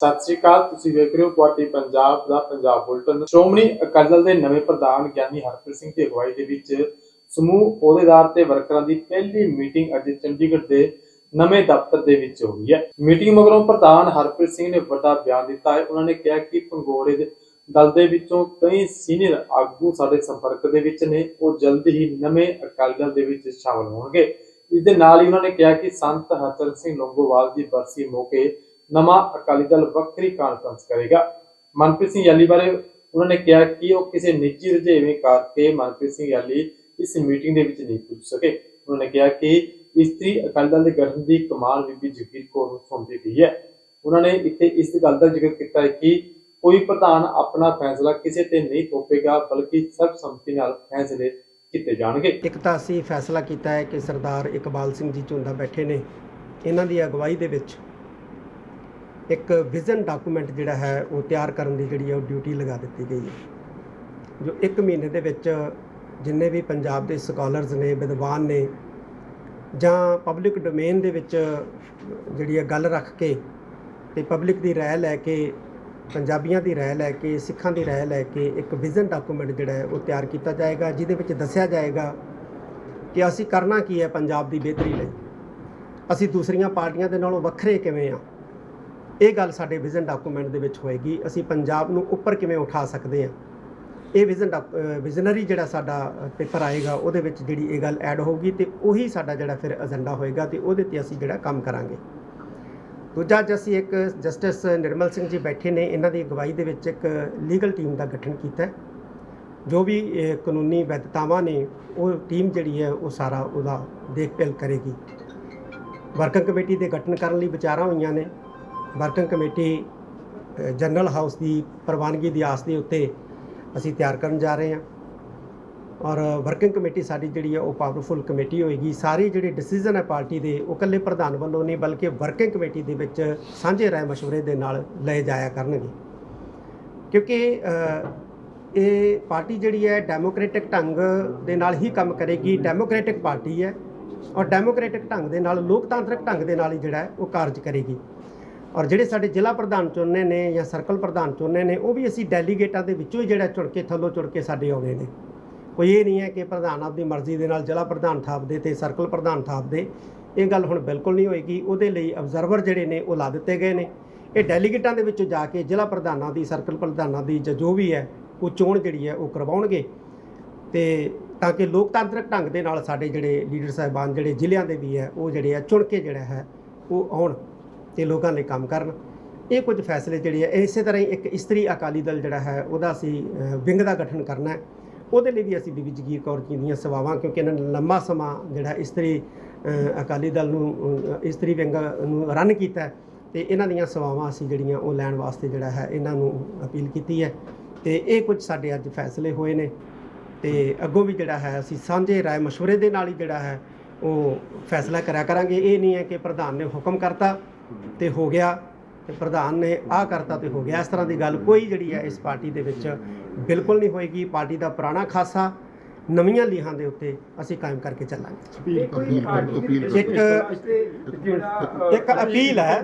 ਸਤਿ ਸ਼੍ਰੀ ਅਕਾਲ, ਤੁਸੀਂ ਵੇਖ ਰਹੇ ਹੋ ਪੁਆਟੀ ਪੰਜਾਬ ਦਾ ਪੰਜਾਬ ਬੁਲਟਨ। ਸ਼੍ਰੋਮਣੀ ਅਕਾਲੀ ਦਲ ਦੇ ਨਵੇਂ ਪ੍ਰਧਾਨ ਗਿਆਨੀ ਹਰਪ੍ਰੀਤ ਸਿੰਘ ਦੀ ਅਗਵਾਈ ਦੇ ਵਿੱਚ ਸਮੂਹ ਅਹੁਦੇਦਾਰ ਤੇ ਵਰਕਰਾਂ ਦੀ ਪਹਿਲੀ ਮੀਟਿੰਗ ਅੱਜ ਚੰਡੀਗੜ੍ਹ ਦੇ ਨਵੇਂ ਦਫ਼ਤਰ ਦੇ ਵਿੱਚ ਹੋਈ ਹੈ। ਮੀਟਿੰਗ ਮਗਰੋਂ ਪ੍ਰਧਾਨ ਹਰਪ੍ਰੀਤ ਸਿੰਘ ਨੇ ਵੱਡਾ ਬਿਆਨ ਦਿੱਤਾ ਹੈ। ਉਹਨਾਂ ਨੇ ਕਿਹਾ ਕਿ ਪੰਗੋੜੇ ਦੇ ਦਲ ਦੇ ਵਿੱਚੋਂ ਕਈ ਸੀਨੀਅਰ ਆਗੂ ਸਾਡੇ ਸੰਪਰਕ ਦੇ ਵਿੱਚ ਨੇ। ਉਹ ਜਲਦ ਹੀ ਨਵੇਂ ਅਕਾਲੀ ਦਲ ਦੇ ਵਿੱਚ ਸ਼ਾਮਲ ਹੋਣਗੇ। ਇਸ ਦੇ ਨਾਲ ਹੀ ਉਹਨਾਂ ਨੇ ਕਿਹਾ ਕਿ ਸੰਤ ਹਰਚਰਨ ਸਿੰਘ ਲੰਗੋਵਾਲ ਦੀ ਬਰਸੀ ਮੌਕੇ ਨਵਾਂ ਅਕਾਲੀ ਦਲ ਵੱਖਰੀ ਕਾਨਫਰੰਸ ਕਰੇਗਾ। ਮਨਪ੍ਰੀਤ ਸਿੰਘ ਯਾਲੀ ਬਾਰੇ ਉਹਨਾਂ ਨੇ ਕਿਹਾ ਕਿ ਉਹ ਕਿਸੇ ਨਿੱਜੀ ਰੁਝੇਵੇਂ ਕਰਕੇ ਮਨਪ੍ਰੀਤ ਸਿੰਘ ਯਾਲੀ ਇਸ ਮੀਟਿੰਗ ਦੇ ਵਿੱਚ ਨਹੀਂ ਪੁੱਜ ਸਕੇ। ਉਹਨਾਂ ਨੇ ਕਿਹਾ ਕਿ ਇਸਤਰੀ ਅਕਾਲੀ ਦਲ ਦੇ ਗਠਨ ਦੀ ਕਮਾਨ ਬੀਬੀ ਜਗੀਰ ਕੌਰ ਨੂੰ ਸੌਂਪੀ ਗਈ ਹੈ। ਉਹਨਾਂ ਨੇ ਇੱਥੇ ਇਸ ਗੱਲ ਦਾ ਜ਼ਿਕਰ ਕੀਤਾ ਹੈ ਕਿ ਕੋਈ ਪ੍ਰਧਾਨ ਆਪਣਾ ਫੈਸਲਾ ਕਿਸੇ ਤੇ ਨਹੀਂ ਥੋਪੇਗਾ, ਬਲਕਿ ਸਰਬਸੰਮਤੀ ਨਾਲ ਫੈਸਲੇ ਕੀਤੇ ਜਾਣਗੇ। ਇੱਕ ਤਾਂ ਅਸੀਂ ਫੈਸਲਾ ਕੀਤਾ ਹੈ ਕਿ ਸਰਦਾਰ ਇਕਬਾਲ ਸਿੰਘ ਜੀ ਝੁੰਦਾ ਬੈਠੇ ਨੇ। ਇਹਨਾਂ ਦੀ ਅਗਵਾਈ ਦੇ ਵਿੱਚ ਇੱਕ ਵਿਜ਼ਨ ਡਾਕੂਮੈਂਟ ਜਿਹੜਾ ਹੈ ਉਹ ਤਿਆਰ ਕਰਨ ਦੀ ਜਿਹੜੀ ਹੈ ਉਹ ਡਿਊਟੀ ਲਗਾ ਦਿੱਤੀ ਗਈ ਹੈ। ਜੋ 1 ਮਹੀਨੇ ਦੇ ਵਿੱਚ ਜਿੰਨੇ ਵੀ ਪੰਜਾਬ ਦੇ ਸਕਾਲਰਸ ਨੇ, ਵਿਦਵਾਨ ਨੇ ਜਾਂ ਪਬਲਿਕ ਡੋਮੇਨ ਦੇ ਵਿੱਚ ਜਿਹੜੀ ਹੈ ਗੱਲ ਰੱਖ ਕੇ ਤੇ ਪਬਲਿਕ ਦੀ ਰਾਏ ਲੈ ਕੇ, ਪੰਜਾਬੀਆਂ ਦੀ ਰਾਏ ਲੈ ਕੇ, ਸਿੱਖਾਂ ਦੀ ਰਾਏ ਲੈ ਕੇ ਇੱਕ ਵਿਜ਼ਨ ਡਾਕੂਮੈਂਟ ਜਿਹੜਾ ਹੈ ਉਹ ਤਿਆਰ ਕੀਤਾ ਜਾਏਗਾ, ਜਿਹਦੇ ਵਿੱਚ ਦੱਸਿਆ ਜਾਏਗਾ ਕਿ ਅਸੀਂ ਕਰਨਾ ਕੀ ਹੈ ਪੰਜਾਬ ਦੀ ਬਿਹਤਰੀ ਲਈ। ਅਸੀਂ ਦੂਸਰੀਆਂ ਪਾਰਟੀਆਂ ਦੇ ਨਾਲੋਂ ਵੱਖਰੇ ਕਿਵੇਂ ਆ ਇਹ ਗੱਲ ਸਾਡੇ ਵਿਜ਼ਨ ਡਾਕੂਮੈਂਟ ਦੇ ਵਿੱਚ ਹੋਏਗੀ, ਅਸੀਂ ਪੰਜਾਬ ਨੂੰ ਉੱਪਰ ਕਿਵੇਂ ਉਠਾ ਸਕਦੇ ਹਾਂ? ਇਹ ਵਿਜ਼ਨ ਵਿਜ਼ਨਰੀ ਜਿਹੜਾ ਸਾਡਾ ਪੇਪਰ ਆਏਗਾ, ਉਹਦੇ ਵਿੱਚ ਜਿਹੜੀ ਇਹ ਗੱਲ ਐਡ ਹੋਊਗੀ ਤੇ ਉਹੀ ਸਾਡਾ ਜਿਹੜਾ ਫਿਰ ਏਜੰਡਾ ਹੋਏਗਾ ਤੇ ਉਹਦੇ ਤੇ ਅਸੀਂ ਜਿਹੜਾ ਕੰਮ ਕਰਾਂਗੇ। ਦੂਜਾ ਅੱਜ ਅਸੀਂ ਇੱਕ ਜਸਟਿਸ ਨਿਰਮਲ ਸਿੰਘ ਜੀ ਬੈਠੇ ਨੇ, ਇਹਨਾਂ ਦੀ ਅਗਵਾਈ ਦੇ ਵਿੱਚ ਇੱਕ ਲੀਗਲ ਟੀਮ ਦਾ ਗਠਨ ਕੀਤਾ ਹੈ। ਜੋ ਵੀ ਕਾਨੂੰਨੀ ਵੈਧਤਾਵਾਂ ਨੇ, ਉਹ ਟੀਮ ਜਿਹੜੀ ਹੈ, ਉਹ ਸਾਰਾ ਉਹਦਾ ਦੇਖਭਾਲ ਕਰੇਗੀ। ਵਰਕਿੰਗ ਕਮੇਟੀ ਦੇ ਗਠਨ ਕਰਨ ਲਈ ਵਿਚਾਰਾਂ ਹੋਈਆਂ ਨੇ। ਵਰਕਿੰਗ ਕਮੇਟੀ ਜਨਰਲ ਹਾਊਸ ਦੀ ਪ੍ਰਵਾਨਗੀ ਦੀ ਆਸ ਦੇ ਉੱਤੇ ਅਸੀਂ ਤਿਆਰ ਕਰਨ ਜਾ ਰਹੇ ਹਾਂ। ਔਰ ਵਰਕਿੰਗ ਕਮੇਟੀ ਸਾਡੀ ਜਿਹੜੀ ਹੈ, ਉਹ ਪਾਵਰਫੁਲ ਕਮੇਟੀ ਹੋਏਗੀ। ਸਾਰੇ ਜਿਹੜੇ ਡਿਸੀਜਨ ਹੈ ਪਾਰਟੀ ਦੇ, ਉਹ ਇਕੱਲੇ ਪ੍ਰਧਾਨ ਵੱਲੋਂ ਨਹੀਂ, ਬਲਕਿ ਵਰਕਿੰਗ ਕਮੇਟੀ ਦੇ ਵਿੱਚ ਸਾਂਝੇ ਰਾਏ ਮਸ਼ਵਰੇ ਦੇ ਨਾਲ ਲਏ ਜਾਇਆ ਕਰਨਗੇ। ਕਿਉਂਕਿ ਇਹ ਪਾਰਟੀ ਜਿਹੜੀ ਹੈ ਡੈਮੋਕ੍ਰੈਟਿਕ ਢੰਗ ਦੇ ਨਾਲ ਹੀ ਕੰਮ ਕਰੇਗੀ। ਡੈਮੋਕ੍ਰੈਟਿਕ ਪਾਰਟੀ ਹੈ। ਔਰ ਡੈਮੋਕ੍ਰੈਟਿਕ ਢੰਗ ਦੇ ਨਾਲ, ਲੋਕਤਾਂਤਰਿਕ ਢੰਗ ਦੇ ਨਾਲ ਹੀ ਜਿਹੜਾ ਹੈ, ਉਹ ਕਾਰਜ ਕਰੇਗੀ। ਔਰ ਜਿਹੜੇ ਸਾਡੇ ਜ਼ਿਲ੍ਹਾ ਪ੍ਰਧਾਨ ਚੁਣਨੇ ਨੇ ਜਾਂ ਸਰਕਲ ਪ੍ਰਧਾਨ ਚੁਣਨੇ ਨੇ, ਉਹ ਵੀ ਅਸੀਂ ਡੈਲੀਗੇਟਾਂ ਦੇ ਵਿੱਚੋਂ ਹੀ ਜਿਹੜਾ ਚੁਣ ਕੇ ਥੱਲੋਂ ਚੁਣ ਕੇ ਸਾਡੇ ਆਉਣੇ ਨੇ। ਕੋਈ ਇਹ ਨਹੀਂ ਹੈ ਕਿ ਪ੍ਰਧਾਨ ਆਪਦੀ ਮਰਜ਼ੀ ਦੇ ਨਾਲ ਜ਼ਿਲ੍ਹਾ ਪ੍ਰਧਾਨ ਥਾਪਦੇ ਤੇ ਸਰਕਲ ਪ੍ਰਧਾਨ ਥਾਪਦੇ। ਇਹ ਗੱਲ ਹੁਣ ਬਿਲਕੁਲ ਨਹੀਂ ਹੋਏਗੀ। ਉਹਦੇ ਲਈ ਅਬਜ਼ਰਵਰ ਜਿਹੜੇ ਨੇ, ਉਹ ਲਾ ਦਿੱਤੇ ਗਏ ਨੇ। ਇਹ ਡੈਲੀਗੇਟਾਂ ਦੇ ਵਿੱਚੋਂ ਜਾ ਕੇ ਜ਼ਿਲ੍ਹਾ ਪ੍ਰਧਾਨਾਂ ਦੀ, ਸਰਕਲ ਪ੍ਰਧਾਨਾਂ ਦੀ ਜਾਂ ਜੋ ਵੀ ਹੈ, ਉਹ ਚੋਣ ਜਿਹੜੀ ਹੈ, ਉਹ ਕਰਵਾਉਣਗੇ। ਤੇ ਤਾਂ ਕਿ ਲੋਕਤਾਂਤਰਿਕ ਢੰਗ ਦੇ ਨਾਲ ਸਾਡੇ ਜਿਹੜੇ ਲੀਡਰ ਸਾਹਿਬਾਨ, ਜਿਹੜੇ ਜ਼ਿਲ੍ਹਿਆਂ ਦੇ ਵੀ ਹੈ, ਉਹ ਜਿਹੜੇ ਆ, ਚੁਣ ਕੇ ਜਿਹੜਾ ਹੈ, ਉਹ ਆਉਣ। ਤੇ ਲੋਕਾਂ ਲਈ ਕੰਮ ਕਰਨ। ਇਹ ਕੁਝ ਫੈਸਲੇ ਜਿਹੜੇ ਆ ਇਸੇ ਤਰ੍ਹਾਂ ਹੀ ਇੱਕ ਇਸਤਰੀ ਅਕਾਲੀ ਦਲ ਜਿਹੜਾ ਹੈ, ਉਹਦਾ ਅਸੀਂ ਵਿੰਗ ਦਾ ਗਠਨ ਕਰਨਾ ਹੈ। ਉਹਦੇ ਲਈ ਵੀ ਅਸੀਂ ਬੀਬੀ ਜਗੀਰ ਕੌਰ ਜੀ ਦੀਆਂ ਸੇਵਾਵਾਂ, ਕਿਉਂਕਿ ਇਹਨਾਂ ਨੇ ਲੰਮਾ ਸਮਾਂ ਜਿਹੜਾ ਇਸਤਰੀ ਅਕਾਲੀ ਦਲ ਨੂੰ ਇਸਤਰੀ ਵਿੰਗ ਨੂੰ ਰਨ ਕੀਤਾ ਹੈ ਤੇ ਇਹਨਾਂ ਦੀਆਂ ਸੇਵਾਵਾਂ ਅਸੀਂ ਜਿਹੜੀਆਂ ਉਹ ਲੈਣ ਵਾਸਤੇ ਜਿਹੜਾ ਹੈ, ਇਹਨਾਂ ਨੂੰ ਅਪੀਲ ਕੀਤੀ ਹੈ। ਤੇ ਇਹ ਕੁਝ ਸਾਡੇ ਅੱਜ ਫੈਸਲੇ ਹੋਏ ਨੇ ਤੇ ਅੱਗੋਂ ਵੀ ਜਿਹੜਾ ਹੈ, ਅਸੀਂ ਸਾਂਝੇ ਰਾਏ ਮਸ਼ਵਰੇ ਦੇ ਨਾਲ ਹੀ ਜਿਹੜਾ ਹੈ, ਉਹ ਫੈਸਲਾ ਕਰਿਆ ਕਰਾਂਗੇ। ਇਹ ਨਹੀਂ ਹੈ ਕਿ ਪ੍ਰਧਾਨ ਨੇ ਹੁਕਮ ਕਰਤਾ ਤੇ ਹੋ ਗਿਆ ਤੇ ਪ੍ਰਧਾਨ ਨੇ ਆਹ ਕਰਤਾ ਤੇ ਹੋ ਗਿਆ। ਇਸ ਤਰ੍ਹਾਂ ਦੀ ਗੱਲ ਕੋਈ ਜਿਹੜੀ ਹੈ ਇਸ ਪਾਰਟੀ ਦੇ ਵਿੱਚ ਬਿਲਕੁਲ ਨਹੀਂ ਹੋਏਗੀ। ਪਾਰਟੀ ਦਾ ਪੁਰਾਣਾ ਖਾਸਾ ਨਵੀਆਂ ਲੀਹਾਂ ਦੇ ਉੱਤੇ ਅਸੀਂ ਕਾਇਮ ਕਰਕੇ ਚੱਲਾਂਗੇ। ਇੱਕ- ਇੱਕ ਅਪੀਲ ਹੈ।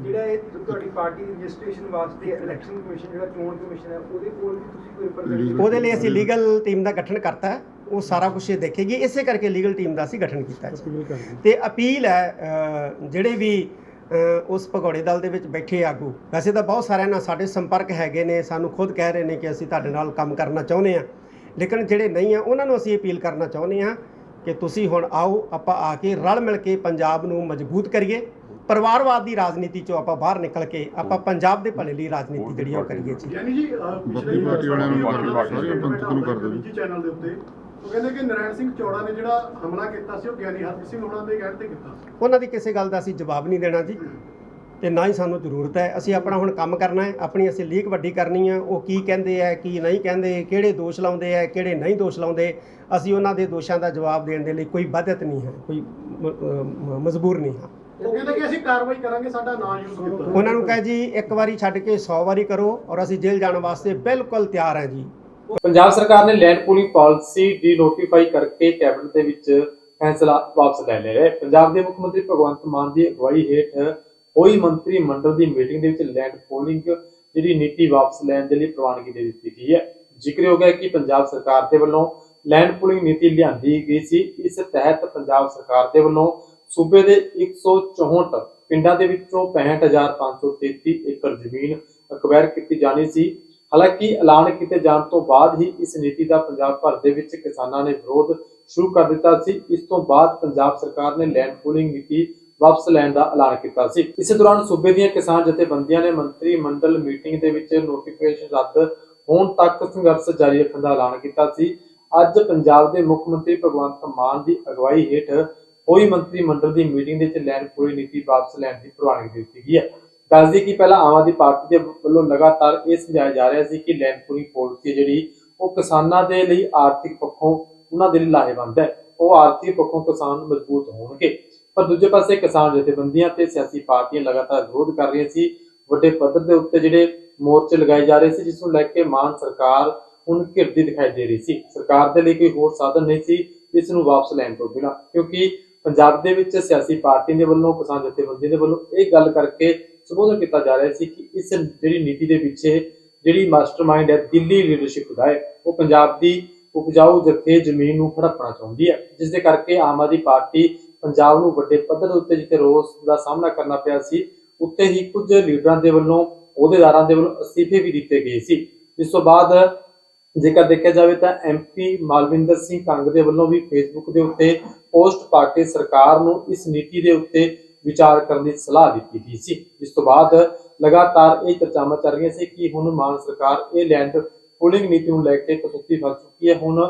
ਜਿਹੜਾ ਇਹ ਤੁਹਾਡੀ ਪਾਰਟੀ ਦੀ ਰਜਿਸਟ੍ਰੇਸ਼ਨ ਵਾਸਤੇ ਇਲੈਕਸ਼ਨ ਕਮਿਸ਼ਨ ਜਿਹੜਾ ਚੋਣ ਕਮਿਸ਼ਨ ਹੈ ਉਹਦੇ ਕੋਲ ਵੀ ਤੁਸੀਂ ਕੋਈ ਉਹਦੇ ਲਈ ਅਸੀਂ ਲੀਗਲ ਟੀਮ ਦਾ ਗਠਨ ਕਰਤਾ ਹੈ। ਉਹ ਸਾਰਾ ਕੁਝ ਇਹ ਦੇਖੇਗੀ ਇਸੇ ਕਰਕੇ ਲੀਗਲ ਟੀਮ ਦਾ ਅਸੀਂ ਗਠਨ ਕੀਤਾ ਹੈ ਤੇ ਅਪੀਲ ਹੈ ਜਿਹੜੇ ਵੀ ਉਸ ਭਗੌੜੇ ਦਲ ਦੇ ਵਿੱਚ ਬੈਠੇ ਆਗੂ ਵੈਸੇ ਤਾਂ ਬਹੁਤ ਸਾਰਿਆਂ ਨਾਲ ਸਾਡੇ ਸੰਪਰਕ ਹੈਗੇ ਨੇ ਸਾਨੂੰ ਖੁਦ ਕਹਿ ਰਹੇ ਨੇ ਕਿ ਅਸੀਂ ਤੁਹਾਡੇ ਨਾਲ ਕੰਮ ਕਰਨਾ ਚਾਹੁੰਦੇ ਆ ਲੇਕਿਨ ਜਿਹੜੇ ਨਹੀਂ ਆ ਉਹਨਾਂ ਨੂੰ ਅਸੀਂ ਅਪੀਲ ਕਰਨਾ ਚਾਹੁੰਦੇ ਆ ਕਿ ਤੁਸੀਂ ਹੁਣ ਆਓ ਆਪਾਂ ਆ ਕੇ ਰਲ ਮਿਲ ਕੇ ਪੰਜਾਬ ਨੂੰ ਮਜ਼ਬੂਤ ਕਰੀਏ। ਪਰਿਵਾਰਵਾਦ ਦੀ ਰਾਜਨੀਤੀ ਚੋਂ ਆਪਾਂ ਬਾਹਰ ਨਿਕਲ ਕੇ ਆਪਾਂ ਪੰਜਾਬ ਦੇ ਭਲੇ ਲਈ ਰਾਜਨੀਤੀ ਜਿਹੜੀ ਆ ਉਹ ਕਰੀਏ ਜੀ। ਯਾਨੀ ਜੀ ਪਿਛਲੇ ਬਾਕੀ ਪਾਰਟੀ ਵਾਲਿਆਂ ਨੂੰ ਬਾਕੀ ਪੰਥਕ ਨੂੰ ਕਰ ਦਿਓ ਜੀ। ਚੈਨਲ ਦੇ ਉੱਤੇ ਉਹ ਕਹਿੰਦੇ ਕਿ ਨਰਾਇਣ ਸਿੰਘ ਚੌੜਾ ਨੇ ਜਿਹੜਾ ਹਮਲਾ ਕੀਤਾ ਸੀ ਉਹ ਗਿਆਨੀ ਹਰਪ੍ਰੀਤ ਸਿੰਘ ਹੋਣਾ ਦੇ ਕਹਿਣ ਤੇ ਕੀਤਾ ਸੀ। ਉਹਨਾਂ ਦੀ ਕਿਸੇ ਗੱਲ ਦਾ ਅਸੀਂ ਜਵਾਬ ਨਹੀਂ ਦੇਣਾ ਜੀ। ਤੇ ਨਾ ਹੀ ਸਾਨੂੰ ਜ਼ਰੂਰਤ ਹੈ। ਅਸੀਂ ਆਪਣਾ ਹੁਣ ਕੰਮ ਕਰਨਾ ਹੈ। ਆਪਣੀ ਅਸੀਂ ਲੀਕ ਵੱਡੀ ਕਰਨੀ ਹੈ। ਉਹ ਕੀ ਕਹਿੰਦੇ ਆ ਕੀ ਨਹੀਂ ਕਹਿੰਦੇ ਕਿਹੜੇ ਦੋਸ਼ ਲਾਉਂਦੇ ਆ ਕਿਹੜੇ ਨਹੀਂ ਦੋਸ਼ ਲਾਉਂਦੇ। ਅਸੀਂ ਉਹਨਾਂ ਦੇ ਦੋਸ਼ਾਂ ਦਾ ਜਵਾਬ ਦੇਣ ਦੇ ਲਈ ਕੋਈ ਬਾਧਿਤ ਨਹੀਂ ਹੈ ਕੋਈ ਮਜਬੂਰ ਨਹੀਂ ਹਾਂ। ਉਹ ਕਹਿੰਦੇ ਕਿ ਅਸੀਂ ਕਾਰਵਾਈ ਕਰਾਂਗੇ ਸਾਡਾ ਨਾਂ ਯੂਜ਼ ਕੀਤਾ। ਉਹਨਾਂ ਨੂੰ ਕਹੇ ਜੀ ਇੱਕ ਵਾਰੀ ਛੱਡ ਕੇ 100 ਵਾਰੀ ਕਰੋ ਔਰ ਅਸੀਂ ਜੇਲ੍ਹ ਜਾਣ ਵਾਸਤੇ ਬਿਲਕੁਲ ਤਿਆਰ ਹਾਂ ਜੀ। ਪੰਜਾਬ ਸਰਕਾਰ ਨੇ land pooling policy denotify ਕਰਕੇ ਕੈਬਨਿਟ ਦੇ ਵਿੱਚ ਫੈਸਲਾ ਵਾਪਸ ਲੈ ਲਿਆ ਹੈ। ਪੰਜਾਬ ਦੇ ਮੁੱਖ ਮੰਤਰੀ ਭਗਵੰਤ ਮਾਨ ਦੀ ਅਗਵਾਈ ਹੇਠ ਹੋਈ ਮੰਤਰੀ ਮੰਡਲ ਦੀ ਮੀਟਿੰਗ ਦੇ ਵਿੱਚ ਲੈਂਡ ਪੋਲਿੰਗ ਜਿਹੜੀ ਨੀਤੀ ਵਾਪਸ ਲੈਣ ਦੇ ਲਈ ਪ੍ਰਵਾਨਗੀ ਦੇ ਦਿੱਤੀ ਗਈ ਹੈ। ਜ਼ਿਕਰਯੋਗ ਹੈ ਕਿ ਪੰਜਾਬ ਸਰਕਾਰ ਦੇ ਵੱਲੋਂ ਲੈਂਡ ਪੂਲਿੰਗ ਨੀਤੀ ਲਿਆਂਦੀ ਗਈ ਸੀ। ਇਸ ਤਹਿਤ ਪੰਜਾਬ ਸਰਕਾਰ ਦੇ ਵੱਲੋਂ ਸੂਬੇ ਦੇ 164 ਪਿੰਡਾਂ ਦੇ ਵਿੱਚੋਂ 65533 ਏਕੜ ਜ਼ਮੀਨ ਅਕਵਾਇਰ ਕੀਤੀ ਜਾਣੀ ਸੀ। ਹਾਲਾਂਕਿ ਐਲਾਨ ਕੀਤੇ ਜਾਣ ਤੋਂ ਬਾਅਦ ਹੀ ਇਸ ਨੀਤੀ ਦਾ ਪੰਜਾਬ ਭਰ ਦੇ ਵਿੱਚ ਕਿਸਾਨਾਂ ਨੇ ਵਿਰੋਧ ਸ਼ੁਰੂ ਕਰ ਦਿੱਤਾ ਸੀ। ਇਸ ਤੋਂ ਬਾਅਦ ਪੰਜਾਬ ਸਰਕਾਰ ਨੇ ਲੈਂਡ ਪੂਲਿੰਗ ਨੀਤੀ ਵਾਪਸ ਲੈਣ ਦਾ ਐਲਾਨ ਕੀਤਾ ਸੀ। ਇਸੇ ਦੌਰਾਨ ਸੂਬੇ ਦੀਆਂ ਕਿਸਾਨ ਜਥੇਬੰਦੀਆਂ ਨੇ ਮੰਤਰੀ ਮੰਡਲ ਮੀਟਿੰਗ ਦੇ ਵਿੱਚ ਨੋਟੀਫਿਕੇਸ਼ਨ ਰੱਦ ਹੋਣ ਤੱਕ ਸੰਘਰਸ਼ ਜਾਰੀ ਰੱਖਣ ਦਾ ਐਲਾਨ ਕੀਤਾ ਸੀ। ਅੱਜ ਪੰਜਾਬ ਦੇ ਮੁੱਖ ਮੰਤਰੀ ਭਗਵੰਤ ਮਾਨ ਦੀ ਅਗਵਾਈ ਹੇਠ ਹੋਈ ਮੰਤਰੀ ਮੰਡਲ ਦੀ ਮੀਟਿੰਗ ਦੇ ਵਿੱਚ ਲੈਂਡ ਪੂਲਿੰਗ ਨੀਤੀ ਵਾਪਸ ਲੈਣ ਦੀ ਪ੍ਰਵਾਨਗੀ ਦਿੱਤੀ ਗਈ ਹੈ। ਦੱਸਦੀ ਕਿ ਪਹਿਲਾਂ ਆਮ ਆਦਮੀ ਪਾਰਟੀ ਦੇ ਵੱਲੋਂ ਲਗਾਤਾਰ ਇਹ ਸਮਝਾਇਆ ਜਾ ਰਿਹਾ ਸੀ ਕਿ ਲੈਂਡ ਪਾਲਿਸੀ ਜਿਹੜੀ ਉਹ ਕਿਸਾਨਾਂ ਦੇ ਲਈ ਆਰਥਿਕ ਪੱਖੋਂ ਉਹਨਾਂ ਦੇ ਲਈ ਲਾਹੇਵੰਦ ਹੈ। ਉਹ ਆਰਥਿਕ ਪੱਖੋਂ ਕਿਸਾਨ ਮਜ਼ਬੂਤ ਹੋਣਗੇ। ਪਰ ਦੂਜੇ ਪਾਸੇ ਕਿਸਾਨ ਜਥੇਬੰਦੀਆਂ ਤੇ ਸਿਆਸੀ ਪਾਰਟੀਆਂ ਲਗਾਤਾਰ ਵਿਰੋਧ ਕਰ ਰਹੀਆਂ ਸੀ। ਵੱਡੇ ਪੱਧਰ ਦੇ ਉੱਤੇ ਜਿਹੜੇ ਮੋਰਚੇ ਲਗਾਏ ਜਾ ਰਹੇ ਸੀ, ਜਿਸ ਨੂੰ ਲੈ ਕੇ ਮਾਨ ਸਰਕਾਰ ਹੁਣ ਘਿਰਦੀ ਦਿਖਾਈ ਦੇ ਰਹੀ ਸੀ। ਸਰਕਾਰ ਦੇ ਲਈ ਕੋਈ ਹੋਰ ਸਾਧਨ ਨਹੀਂ ਸੀ, ਇਸ ਨੂੰ ਵਾਪਸ ਲੈਣ ਤੋਂ ਬਿਨਾਂ। ਕਿਉਂਕਿ ਪੰਜਾਬ ਦੇ ਵਿੱਚ ਸਿਆਸੀ ਪਾਰਟੀ ਦੇ ਵੱਲੋਂ, ਕਿਸਾਨ ਜਥੇਬੰਦੀ ਦੇ ਵੱਲੋਂ ਇਹ ਗੱਲ ਕਰਕੇ ਸੰਬੋਧਨ ਕੀਤਾ ਜਾ ਰਿਹਾ ਸੀ ਕਿ ਇਸ ਜਿਹੜੀ ਨੀਤੀ ਦੇ ਪਿੱਛੇ ਜਿਹੜੀ ਮਾਸਟਰਮਾਈਂਡ ਹੈ, ਦਿੱਲੀ ਲੀਡਰਸ਼ਿਪ ਦਾ ਹੈ, ਉਹ ਪੰਜਾਬ ਦੀ ਉਪਜਾਊ ਜਥੇ ਜ਼ਮੀਨ ਨੂੰ ਹੜੱਪਣਾ ਚਾਹੁੰਦੀ ਹੈ। ਜਿਸ ਦੇ ਕਰਕੇ ਆਮ ਆਦਮੀ ਪਾਰਟੀ ਪੰਜਾਬ ਨੂੰ ਵੱਡੇ ਪੱਧਰ ਉੱਤੇ ਜਿੱਥੇ ਰੋਸ ਦਾ ਸਾਹਮਣਾ ਕਰਨਾ ਪਿਆ ਸੀ ਉੱਤੇ ਹੀ ਕੁਝ ਲੀਡਰਾਂ ਦੇ ਵੱਲੋਂ, ਅਹੁਦੇਦਾਰਾਂ ਦੇ ਵੱਲੋਂ ਅਸਤੀਫੇ ਵੀ ਦਿੱਤੇ ਗਏ ਸੀ। ਇਸ ਤੋਂ ਬਾਅਦ ਜੇਕਰ ਦੇਖਿਆ ਜਾਵੇ ਤਾਂ ਐਮਪੀ ਮਾਲਵਿੰਦਰ ਸਿੰਘ ਕੰਗ ਦੇ ਵੱਲੋਂ ਵੀ ਫੇਸਬੁੱਕ ਦੇ ਉੱਤੇ ਪੋਸਟ ਪਾ ਕੇ ਸਰਕਾਰ ਨੂੰ ਇਸ ਨੀਤੀ ਦੇ ਉੱਤੇ ਵਿਚਾਰ ਕਰਨ ਦੀ ਸਲਾਹ ਦਿੱਤੀ ਗਈ ਸੀ। ਇਸ ਤੋਂ ਬਾਅਦ ਲਗਾਤਾਰ ਇਹ ਚਰਚਾਵਾਂ ਚੱਲ ਰਹੀਆਂ ਸੀ ਕਿ ਹੁਣ ਮਾਨ ਸਰਕਾਰ ਇਹ ਲੈਂਡ ਪੂਲਿੰਗ ਨੀਤੀ ਨੂੰ ਲੈ ਕੇ ਕਸੂਤੀ ਫਸ ਚੁੱਕੀ ਹੈ। ਹੁਣ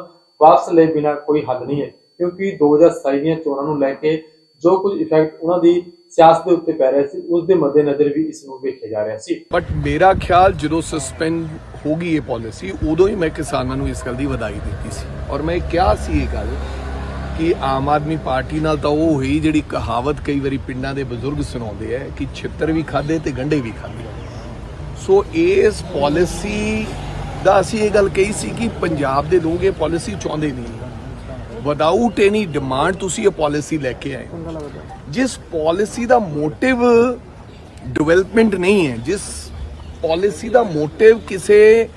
ਵਾਪਸ ਲਏ ਬਿਨਾ ਕੋਈ ਹੱਲ ਨਹੀਂ ਹੈ, ਕਿਉਂਕਿ 2027 ਦੀਆਂ ਚੋਣਾਂ ਨੂੰ ਲੈ ਕੇ ਜੋ ਕੁਝ ਇਫੈਕਟ ਉਹਨਾਂ ਦੀ ਸਿਆਸਤ ਦੇ ਉੱਤੇ ਪੈ ਰਿਹਾ ਸੀ, ਉਸ ਦੇ ਮੱਦੇਨਜ਼ਰ ਵੀ ਇਸ ਨੂੰ ਵੇਖਿਆ ਜਾ ਰਿਹਾ ਸੀ। ਬਟ ਮੇਰਾ ਖਿਆਲ ਜਦੋਂ ਸਸਪੈਂਡ ਹੋ ਗਈ ਇਹ ਪਾਲਿਸੀ ਉਦੋਂ ਹੀ ਮੈਂ ਕਿਸਾਨਾਂ ਨੂੰ ਇਸ ਗੱਲ ਦੀ ਵਧਾਈ ਦਿੱਤੀ ਸੀ। ਔਰ ਮੈਂ ਕਿਹਾ ਸੀ ਇਹ ਗੱਲ ਕਿ ਆਮ ਆਦਮੀ ਪਾਰਟੀ ਨਾਲ ਤਾਂ ਉਹ ਹੋਈ ਜਿਹੜੀ ਕਹਾਵਤ ਕਈ ਵਾਰੀ ਪਿੰਡਾਂ ਦੇ ਬਜ਼ੁਰਗ ਸੁਣਾਉਂਦੇ ਆ ਕਿ ਛਿੱਤਰ ਵੀ ਖਾਦੇ ਤੇ ਗੰਢੇ ਵੀ ਖਾਦੇ ਸੋ ਇਸ ਪਾਲਿਸੀ ਦਾ ਅਸੀਂ ਇਹ ਗੱਲ ਕਹੀ ਸੀ ਕਿ ਪੰਜਾਬ ਦੇ ਲੋਕ ਇਹ ਪਾਲਿਸੀ ਚਾਹੁੰਦੇ ਨਹੀਂ। ਵਿਦਆਊਟ ਐਨੀ ਡਿਮਾਂਡ ਤੁਸੀਂ ਇਹ ਪਾਲਿਸੀ ਲੈ ਕੇ ਆਏ ਜਿਸ ਪਾਲਿਸੀ ਦਾ ਮੋਟਿਵ ਡਿਵੈਲਪਮੈਂਟ ਨਹੀਂ ਹੈ, ਜਿਸ ਪਾਲਿਸੀ ਦਾ ਮੋਟਿਵ ਕਿਸੇ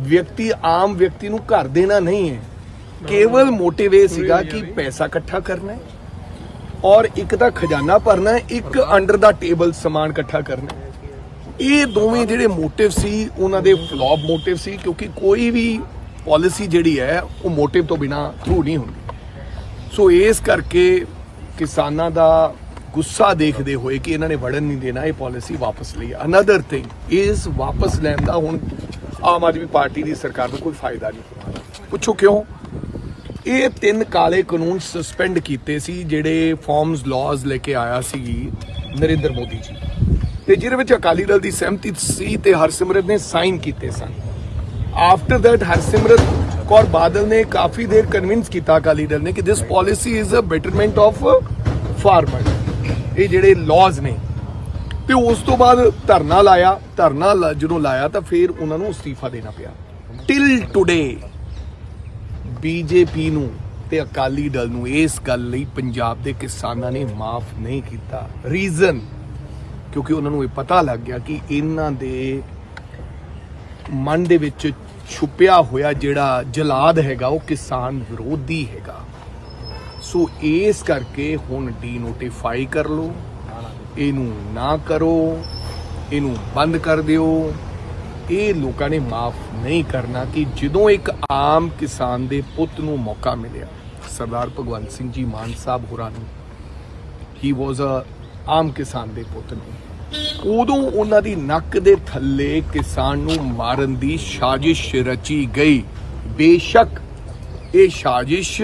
ਵਿਅਕਤੀ, ਆਮ ਵਿਅਕਤੀ ਨੂੰ ਘਰ ਦੇਣਾ ਨਹੀਂ ਹੈ ਕੇਵਲ ਮੋਟਿਵ ਇਹ ਸੀਗਾ ਕਿ ਪੈਸਾ ਇਕੱਠਾ ਕਰਨਾ ਹੈ ਔਰ ਇੱਕ ਤਾਂ ਖਜ਼ਾਨਾ ਭਰਨਾ ਹੈ, ਇੱਕ ਅੰਡਰ ਦਾ ਟੇਬਲ ਸਮਾਨ ਇਕੱਠਾ ਕਰਨਾ ਹੈ। ਇਹ ਦੋਵੇਂ ਜਿਹੜੇ ਮੋਟਿਵ ਸੀ, ਉਹਨਾਂ ਦੇ ਫਲॉप ਮੋਟਿਵ ਸੀ, ਕਿਉਂਕਿ ਕੋਈ ਵੀ ਪਾਲਿਸੀ ਜਿਹੜੀ ਹੈ, ਉਹ ਮੋਟਿਵ ਤੋਂ ਬਿਨਾ ਥਰੂ ਨਹੀਂ ਹੁੰਦੀ। ਸੋ ਇਸ ਕਰਕੇ ਕਿਸਾਨਾਂ ਦਾ ਗੁੱਸਾ ਦੇਖਦੇ ਹੋਏ ਕਿ ਇਹਨਾਂ ਨੇ ਵੜਨ ਨਹੀਂ ਦੇਣਾ, ਇਹ ਪਾਲਿਸੀ ਵਾਪਸ ਲਈ ਅਨਦਰ ਥਿੰਗ ਇਸ ਵਾਪਸ ਲੈਣ ਦਾ ਹੁਣ ਆਮ ਆਦਮੀ ਪਾਰਟੀ ਦੀ ਸਰਕਾਰ ਨੂੰ ਕੋਈ ਫਾਇਦਾ ਨਹੀਂ। ਪੁੱਛੋ ਕਿਉਂ? ਇਹ ਤਿੰਨ ਕਾਲੇ ਕਾਨੂੰਨ ਸਸਪੈਂਡ ਕੀਤੇ ਸੀ, ਜਿਹੜੇ ਫਾਰਮਸ ਲਾਜ਼ ਲੈ ਕੇ ਆਇਆ ਸੀ ਨਰਿੰਦਰ ਮੋਦੀ ਜੀ। ਤੇ ਜਿਹਦੇ ਵਿੱਚ ਅਕਾਲੀ ਦਲ ਦੀ ਸਹਿਮਤੀ ਸੀ ਤੇ ਹਰਸਿਮਰਤ ਨੇ ਸਾਈਨ ਕੀਤੇ ਸਨ। ਆਫਟਰ ਦੈਟ ਹਰਸਿਮਰਤ ਕੌਰ ਬਾਦਲ ਨੇ ਕਾਫੀ ਦੇਰ ਕਨਵਿੰਸ ਕੀਤਾ ਅਕਾਲੀ ਦਲ ਨੇ ਕਿ this policy is a betterment of farmer ਇਹ ਜਿਹੜੇ ਲਾਜ਼ ਨੇ। ਤੇ ਉਸ ਤੋਂ ਬਾਅਦ ਧਰਨਾ ਲਾਇਆ। ਧਰਨਾ ਲਾ- ਜਦੋਂ ਲਾਇਆ ਤਾਂ ਫਿਰ ਉਹਨਾਂ ਨੂੰ ਅਸਤੀਫਾ ਦੇਣਾ ਪਿਆ। ਟਿਲ ਟੁਡੇ ਬੀਜੇਪੀ ਨੂੰ ਤੇ ਅਕਾਲੀ ਦਲ ਨੂੰ ਇਸ ਗੱਲ ਲਈ ਪੰਜਾਬ ਦੇ ਕਿਸਾਨਾਂ ਨੇ ਮਾਫ ਨਹੀਂ ਕੀਤਾ। ਰੀਜ਼ਨ ਕਿਉਂਕਿ ਉਹਨਾਂ ਨੂੰ ਇਹ ਪਤਾ ਲੱਗ ਗਿਆ ਕਿ ਇਹਨਾਂ ਦੇ ਮਨ ਦੇ ਵਿੱਚ ਛੁਪਿਆ ਹੋਇਆ ਜਿਹੜਾ ਜਲਾਦ ਹੈਗਾ, ਉਹ ਕਿਸਾਨ ਵਿਰੋਧੀ ਹੈਗਾ। ਸੋ ਇਸ ਕਰਕੇ ਹੁਣ ਡੀਨੋਟੀਫਾਈ ਕਰ ਲਓ, ਇਹਨੂੰ ਨਾ ਕਰੋ, ਇਹਨੂੰ ਬੰਦ ਕਰ ਦਿਓ। ਇਹ ਲੋਕਾਂ ਨੇ ਮਾਫ ਨਹੀਂ ਕਰਨਾ ਕਿ ਜਦੋਂ ਇੱਕ ਆਮ ਕਿਸਾਨ ਦੇ ਪੁੱਤ ਨੂੰ ਮੌਕਾ ਮਿਲਿਆ, ਸਰਦਾਰ ਭਗਵੰਤ ਸਿੰਘ ਜੀ ਮਾਨ ਸਾਹਿਬ ਹੋਰਾਂ ਨੂੰ ਹੀ ਵਾਸ ਅ ਆਮ ਕਿਸਾਨ ਦੇ ਪੁੱਤ ਨੂੰ। ਉਦੋਂ ਉਹਨਾਂ ਦੀ ਨੱਕ ਦੇ ਥੱਲੇ ਕਿਸਾਨ ਨੂੰ ਮਾਰਨ ਦੀ ਸਾਜ਼ਿਸ਼ ਰਚੀ ਗਈ। ਬੇਸ਼ੱਕ ਇਹ ਸਾਜ਼ਿਸ਼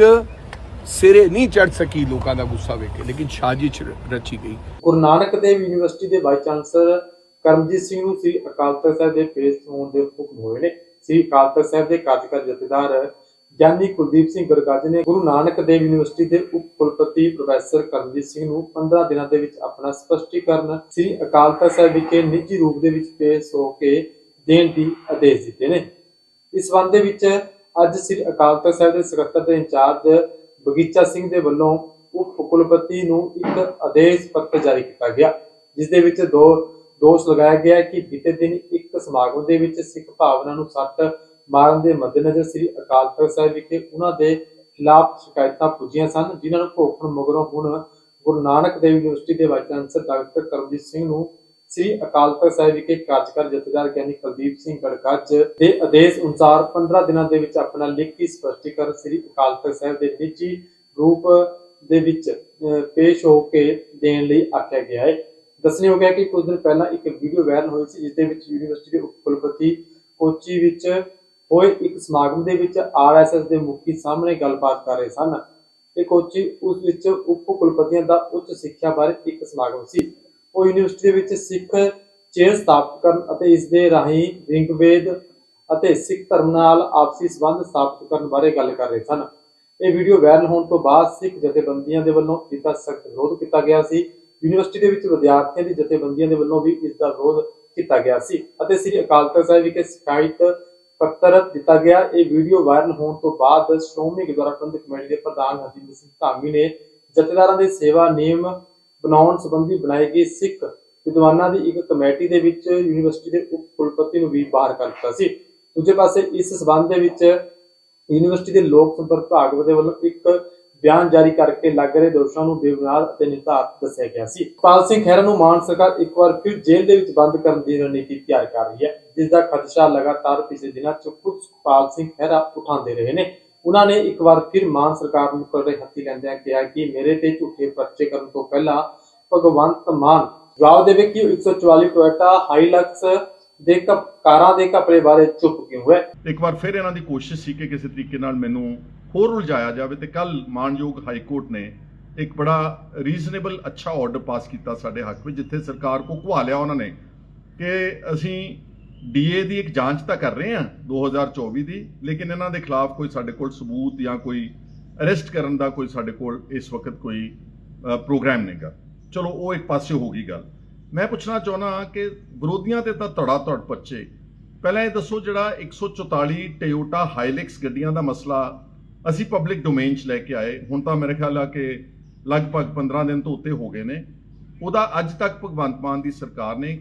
ਸਿਰੇ ਨਹੀਂ ਚੜ ਸਕੀ ਲੋਕਾਂ ਦਾ ਗੁੱਸਾ ਵੇਖ ਕੇ, ਲੇਕਿਨ ਸਾਜ਼ਿਸ਼ ਰਚੀ ਗਈ। ਗੁਰੂ ਨਾਨਕ ਦੇਵ ਯੂਨੀਵਰਸਿਟੀ ਦੇ ਵਾਈਸ ਚਾਂਸਲਰ ਕਰਮਜੀਤ ਸਿੰਘ ਨੂੰ ਸ੍ਰੀ ਅਕਾਲ ਤਖਤ ਸਾਹਿਬ ਦੇ ਫੇਸ ਹੋਣ ਦੇ ਹੁਕਮ ਹੋਏ ਨੇ। ਸ੍ਰੀ ਅਕਾਲ ਤਖਤ ਸਾਹਿਬ ਦੇ ਕਾਰਜਕਾਰੀ ਜਥੇਦਾਰ ਗਿਆਨੀ ਕੁਲਦੀਪ ਸਿੰਘ ਗਰਗਾਜ ਨੇ ਗੁਰੂ ਨਾਨਕ ਦੇਵ ਯੂਨੀਵਰਸਿਟੀ ਦੇ ਉਪ ਕੁਲਪਤੀ ਪ੍ਰੋਫੈਸਰ ਕਰਮਜੀਤ ਸਿੰਘ ਨੂੰ 15 ਦਿਨਾਂ ਦੇ ਵਿੱਚ ਆਪਣਾ ਸਪਸ਼ਟੀਕਰਨ ਸ੍ਰੀ ਅਕਾਲ ਤਖਤ ਸਾਹਿਬ ਵਿਖੇ ਨਿੱਜੀ ਰੂਪ ਦੇ ਵਿੱਚ ਪੇਸ਼ ਹੋ ਕੇ ਦੇਣ ਦੀ ਆਦੇਸ਼ ਦਿੱਤੇ ਨੇ। ਇਸ ਸੰਬੰਧ ਦੇ ਵਿੱਚ ਅੱਜ ਸ੍ਰੀ ਅਕਾਲ ਤਖਤ ਸਾਹਿਬ ਦੇ ਸਕੱਤਰ ਦੇ ਇੰਚਾਰਜ ਬਗੀਚਾ ਸਿੰਘ ਦੇ ਵੱਲੋਂ ਉਪ ਕੁਲਪਤੀ ਨੂੰ ਇੱਕ ਆਦੇਸ਼ ਪੱਤਰ ਜਾਰੀ ਕੀਤਾ ਗਿਆ, ਜਿਸ ਦੇ ਵਿੱਚ ਦੋ ਦੋਸ਼ ਲਗਾਇਆ ਗਿਆ ਹੈ ਕਿ ਬੀਤੇ ਦਿਨ ਇੱਕ ਸਮਾਗਮ ਦੇ ਵਿੱਚ ਸਿੱਖ ਭਾਵਨਾ ਨੂੰ ਸੱਟ ਮਾਰਨ ਦੇ ਮੱਦੇਨਜ਼ਰ ਸ੍ਰੀ ਅਕਾਲ ਤਖਤ ਸਾਹਿਬ ਵਿਖੇ ਉਹਨਾਂ ਦੇ ਖਿਲਾਫ ਸ਼ਿਕਾਇਤਾਂ ਪੁੱਜੀਆਂ ਸਨ, ਜਿਨ੍ਹਾਂ ਨੂੰ ਭੋਗਣ ਮਗਰੋਂ ਹੁਣ ਗੁਰੂ ਨਾਨਕ ਦੇਵ ਯੂਨੀਵਰਸਿਟੀ ਦੇ vice chancellor doctor Karamjit Singh ਨੂੰ ਸ੍ਰੀ ਅਕਾਲ ਤਖਤ ਸਾਹਿਬ ਵਿਖੇ ਕਾਰਜਕਾਰ ਜਥੇਦਾਰ ਗਿਆਨੀ ਕੁਲਦੀਪ ਸਿੰਘ ਗੜਗੱਜ ਦੇ ਆਦੇਸ਼ ਅਨੁਸਾਰ 15 ਦਿਨਾਂ ਦੇ ਵਿੱਚ ਆਪਣਾ ਲਿਖਤੀ ਸਪਸ਼ਟੀਕਰਨ ਸ੍ਰੀ ਅਕਾਲ ਤਖਤ ਸਾਹਿਬ ਦੇ ਨਿੱਜੀ ਰੂਪ ਦੇ ਵਿੱਚ ਪੇਸ਼ ਹੋ ਕੇ ਦੇਣ ਲਈ ਆਖਿਆ ਗਿਆ ਹੈ। ਦੱਸਣਯੋਗ ਹੈ ਕਿ ਕੁਝ ਦਿਨ ਪਹਿਲਾਂ ਇੱਕ ਵੀਡੀਓ ਵਾਇਰਲ ਹੋਈ ਸੀ ਜਿਸ ਦੇ ਵਿੱਚ ਯੂਨੀਵਰਸਿਟੀ ਦੇ ਉਪ ਕੁਲਪਤੀ ਕੋਚੀ ਵਿੱਚ ਹੋਏ ਇੱਕ ਸਮਾਗਮ ਦੇ ਵਿੱਚ ਆਰਐਸਐਸ ਦੇ ਮੁਖੀ ਸਾਹਮਣੇ ਗੱਲਬਾਤ ਕਰ ਰਹੇ ਸਨ ਤੇ ਕੋਚੀ ਉਸ ਵਿੱਚ ਉਪ ਕੁਲਪਤੀਆਂ ਦਾ ਉੱਚ ਸਿੱਖਿਆ ਬਾਰੇ ਇੱਕ ਸਮਾਗਮ ਸੀ। ਉਹ ਯੂਨੀਵਰਸਿਟੀ ਦੇ ਵਿੱਚ ਸਿੱਖ ਚੇਅਰ ਸਥਾਪਿਤ ਕਰਨ ਅਤੇ ਇਸ ਦੇ ਰਾਹੀਂ ਰਿੰਗਵੇਦ ਅਤੇ ਸਿੱਖ ਧਰਮ ਨਾਲ ਆਪਸੀ ਸੰਬੰਧ ਸਥਾਪਿਤ ਕਰਨ ਬਾਰੇ ਗੱਲ ਕਰ ਰਹੇ ਸਨ। ਇਹ ਵੀਡੀਓ ਵਾਇਰਲ ਹੋਣ ਤੋਂ ਬਾਅਦ ਸਿੱਖ ਜਥੇਬੰਦੀਆਂ ਦੇ ਵੱਲੋਂ ਇਸ ਸਖਤ ਵਿਰੋਧ ਕੀਤਾ ਗਿਆ ਸੀ। ਯੂਨੀਵਰਸਿਟੀ ਦੇ ਵਿੱਚ ਵਿਦਿਆਰਥੀਆਂ ਦੀ ਜਥੇਬੰਦੀਆਂ ਦੇ ਵੱਲੋਂ ਵੀ ਇਸ ਦਾ ਵਿਰੋਧ ਕੀਤਾ ਗਿਆ ਸੀ ਅਤੇ ਸ੍ਰੀ ਅਕਾਲ ਤਖਤ ਸਾਹਿਬ ਵਿਖੇ ਸ਼ਿਕਾਇਤ ਪੱਤਰ ਦਿੱਤਾ ਗਿਆ। ਇਹ ਵੀਡੀਓ ਵਾਇਰਲ ਹੋਣ ਤੋਂ ਬਾਅਦ ਸ਼੍ਰੋਮਣੀ ਗੁਰਦੁਆਰਾ ਪ੍ਰਬੰਧਕ ਕਮੇਟੀ ਦੇ ਪ੍ਰਧਾਨ ਹਰਜਿੰਦਰ ਸਿੰਘ ਧਾਮੀ ਨੇ ਜਥੇਦਾਰਾਂ ਦੇ ਸੇਵਾ ਨਿਯਮ ਬਣਾਉਣ ਸੰਬੰਧੀ ਬਣਾਈ ਗਈ ਸਿੱਖ ਵਿਦਵਾਨਾਂ ਦੀ ਇੱਕ ਕਮੇਟੀ ਦੇ ਵਿੱਚ ਯੂਨੀਵਰਸਿਟੀ ਦੇ ਉਪ ਕੁਲਪਤੀ ਨੂੰ ਵੀ ਬਾਹਰ ਕਰ ਦਿੱਤਾ ਸੀ। ਦੂਜੇ ਪਾਸੇ ਇਸ ਸਬੰਧ ਦੇ ਵਿੱਚ ਯੂਨੀਵਰਸਿਟੀ ਦੇ ਲੋਕ ਸੰਪਰਕ ਵਿਭਾਗ ਦੇ ਵੱਲੋਂ ਇੱਕ ਬਿਆਨ ਜਾਰੀ ਕਰਕੇ ਲੱਗ ਰਹੇ ਦੋਸ਼ਾਂ ਨੂੰ ਬੇਬੁਨਿਆਦ ਅਤੇ ਨਿਰਧਾਰਤ ਦੱਸਿਆ ਗਿਆ ਸੀ। ਪਾਲ ਸਿੰਘ ਖਹਿਰਾ ਨੂੰ ਮਾਨ ਸਰਕਾਰ ਇੱਕ ਵਾਰ ਫਿਰ ਜੇਲ੍ਹ ਦੇ ਵਿੱਚ ਬੰਦ ਕਰਨ ਦੀ ਰਣਨੀਤੀ ਤਿਆਰ ਕਰ ਰਹੀ ਹੈ, ਜਿਸ ਦਾ ਖਦਸ਼ਾ ਲਗਾਤਾਰ ਪਿਛਲੇ ਦਿਨਾਂ ਚ ਖੁਦ ਸੁਖਪਾਲ ਸਿੰਘ ਖਹਿਰਾ ਉਠਾਉਂਦੇ ਰਹੇ ਨੇ। ਉਹਨਾਂ ਨੇ ਇੱਕ ਵਾਰ ਫਿਰ ਮਾਨ ਸਰਕਾਰ ਨੂੰ ਕਰੜੇ ਹੱਥੀ ਲੈਂਦਿਆਂ ਕਿਹਾ ਕਿ ਮੇਰੇ ਤੇ ਝੂਠੇ ਪਰਚੇ ਕਰਨ ਤੋਂ ਪਹਿਲਾਂ ਭਗਵੰਤ ਮਾਨ ਜਵਾਬ ਦੇਵੇ ਕਿ ਉਹ 144 ਟੋਇਟਾ ਹਾਈਲਕਸ ਦੇ ਕਾਰਾਂ ਦੇ ਕਪੜੇ ਬਾਰੇ ਚੁੱਪ ਕਿਉਂ ਹੈ। ਇੱਕ ਵਾਰ ਫਿਰ ਇਹਨਾਂ ਦੀ ਕੋਸ਼ਿਸ਼ ਸੀ ਕਿ ਕਿਸੇ ਤਰੀਕੇ ਨਾਲ ਮੈਨੂੰ ਹੋਰ ਉਲਝਾਇਆ ਜਾਵੇ ਤੇ ਕੱਲ ਮਾਨਯੋਗ ਹਾਈ ਕੋਰਟ ਨੇ ਇੱਕ ਬੜਾ ਰੀਜ਼ਨੇਬਲ ਅੱਛਾ ਆਰਡਰ ਪਾਸ ਕੀਤਾ ਸਾਡੇ ਹੱਕ ਵਿੱਚ, ਜਿੱਥੇ ਸਰਕਾਰ ਕੋ ਘੁਆ ਲਿਆ ਉਹਨਾਂ ਨੇ ਕਿ ਅਸੀਂ ਡੀਏ ਦੀ ਇੱਕ ਜਾਂਚ ਤਾਂ ਕਰ ਰਹੇ ਹਾਂ 2024 ਦੀ, ਲੇਕਿਨ ਇਹਨਾਂ ਦੇ ਖਿਲਾਫ ਕੋਈ ਸਾਡੇ ਕੋਲ ਸਬੂਤ ਜਾਂ ਕੋਈ ਅਰੈਸਟ ਕਰਨ ਦਾ ਕੋਈ ਸਾਡੇ ਕੋਲ ਇਸ ਵਕਤ ਕੋਈ ਪ੍ਰੋਗਰਾਮ ਨਹੀਂਗਾ ਚਲੋ, ਉਹ ਇੱਕ ਪਾਸੇ ਹੋ ਗਈ ਗੱਲ। ਮੈਂ ਪੁੱਛਣਾ ਚਾਹੁੰਦਾ ਕਿ ਵਿਰੋਧੀਆਂ ਤੇ ਤਾਂ ਧੜਾ ਧੜ ਪੱਚੇ ਪਹਿਲਾਂ ਇਹ ਦੱਸੋ ਜਿਹੜਾ 144 ਟੋਯੋਟਾ ਹਾਈਲੈਕਸ ਗੱਡੀਆਂ ਦਾ ਮਸਲਾ ਅਸੀਂ ਪਬਲਿਕ ਡੋਮੇਨ 'ਚ ਲੈ ਕੇ ਆਏ। ਹੁਣ ਤਾਂ ਮੇਰੇ ਖਿਆਲ ਆ ਕਿ ਲਗਭਗ 15 ਦਿਨ ਤੋਂ ਉੱਤੇ ਹੋ ਗਏ ਨੇ। ਉਹਦਾ ਅੱਜ ਤੱਕ ਭਗਵੰਤ ਮਾਨ ਦੀ ਸਰਕਾਰ ਨੇ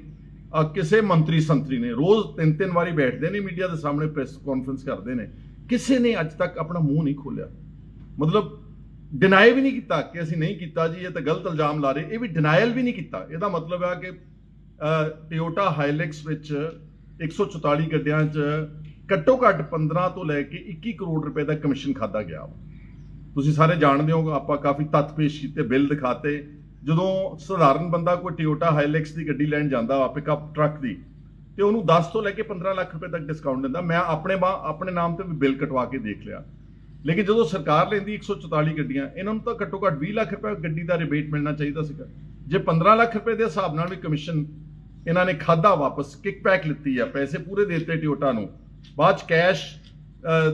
ਕਿਸੇ ਮੰਤਰੀ ਸੰਤਰੀ ਨੇ, ਰੋਜ਼ ਤਿੰਨ ਤਿੰਨ ਵਾਰੀ ਬੈਠਦੇ ਨੇ ਮੀਡੀਆ ਦੇ ਸਾਹਮਣੇ ਪ੍ਰੈਸ ਕਾਨਫਰੰਸ ਕਰਦੇ ਨੇ। ਕਿਸੇ ਨੇ ਅੱਜ ਤੱਕ ਆਪਣਾ ਮੂੰਹ ਨਹੀਂ ਖੋਲਿਆ ਮਤਲਬ ਡਿਨਾਈ ਵੀ ਨਹੀਂ ਕੀਤਾ ਕਿ ਅਸੀਂ ਨਹੀਂ ਕੀਤਾ ਜੀ, ਇਹ ਤਾਂ ਗਲਤ ਇਲਜ਼ਾਮ ਲਾ ਰਹੇ। ਇਹ ਵੀ ਡਿਨਾਇਲ ਵੀ ਨਹੀਂ ਕੀਤਾ। ਇਹਦਾ ਮਤਲਬ ਆ ਕਿ ਟੋਯੋਟਾ ਹਾਈਲੈਕਸ ਵਿੱਚ 144 ਗੱਡੀਆਂ 'ਚ ਘੱਟੋ ਘੱਟ 15 ਤੋਂ ਲੈ ਕੇ 21 ਕਰੋੜ ਰੁਪਏ ਦਾ ਕਮਿਸ਼ਨ ਖਾਦਾ ਗਿਆ ਵਾ। ਤੁਸੀਂ ਸਾਰੇ ਜਾਣਦੇ ਹੋ ਆਪਾਂ ਕਾਫੀ ਤੱਥ ਪੇਸ਼ ਕੀਤੇ ਬਿੱਲ ਦਿਖਾਤੇ। ਜਦੋਂ ਸਧਾਰਨ ਬੰਦਾ ਕੋਈ ਟਿਓਟਾ ਹਾਈਲੈਕਸ ਦੀ ਗੱਡੀ ਲੈਣ ਜਾਂਦਾ ਵਾ ਪਿਕਅਪ ਟਰੱਕ ਦੀ, ਤੇ ਉਹਨੂੰ 10 ਤੋਂ ਲੈ ਕੇ 15 ਲੱਖ ਰੁਪਏ ਤੱਕ ਡਿਸਕਾਊਂਟ ਦਿੰਦਾ। ਮੈਂ ਆਪਣੇ ਬਾ, ਆਪਣੇ ਨਾਮ ਤੇ ਵੀ ਬਿੱਲ ਕਟਵਾ ਕੇ ਦੇਖ ਲਿਆ। ਲੇਕਿਨ ਜਦੋਂ ਸਰਕਾਰ ਲੈਂਦੀ 144 ਗੱਡੀਆਂ, ਇਹਨਾਂ ਨੂੰ ਤਾਂ ਘੱਟੋ ਘੱਟ 20 ਲੱਖ ਰੁਪਏ ਗੱਡੀ ਦਾ ਰਿਬੇਟ ਮਿਲਣਾ ਚਾਹੀਦਾ ਸੀਗਾ। ਜੇ 15 ਲੱਖ ਰੁਪਏ ਦੇ ਹਿਸਾਬ ਨਾਲ ਵੀ ਕਮਿਸ਼ਨ ਇਹਨਾਂ ਨੇ ਖਾਦਾ ਵਾਪਸ ਕਿਕਬੈਕ ਲਿੱਤੀ ਆ, ਪੈਸੇ ਪੂਰੇ ਦੇ ਦਿੱਤੇ ਟਿਓਟਾ ਨੂੰ ਬਾਅਦ ਚ ਕੈਸ਼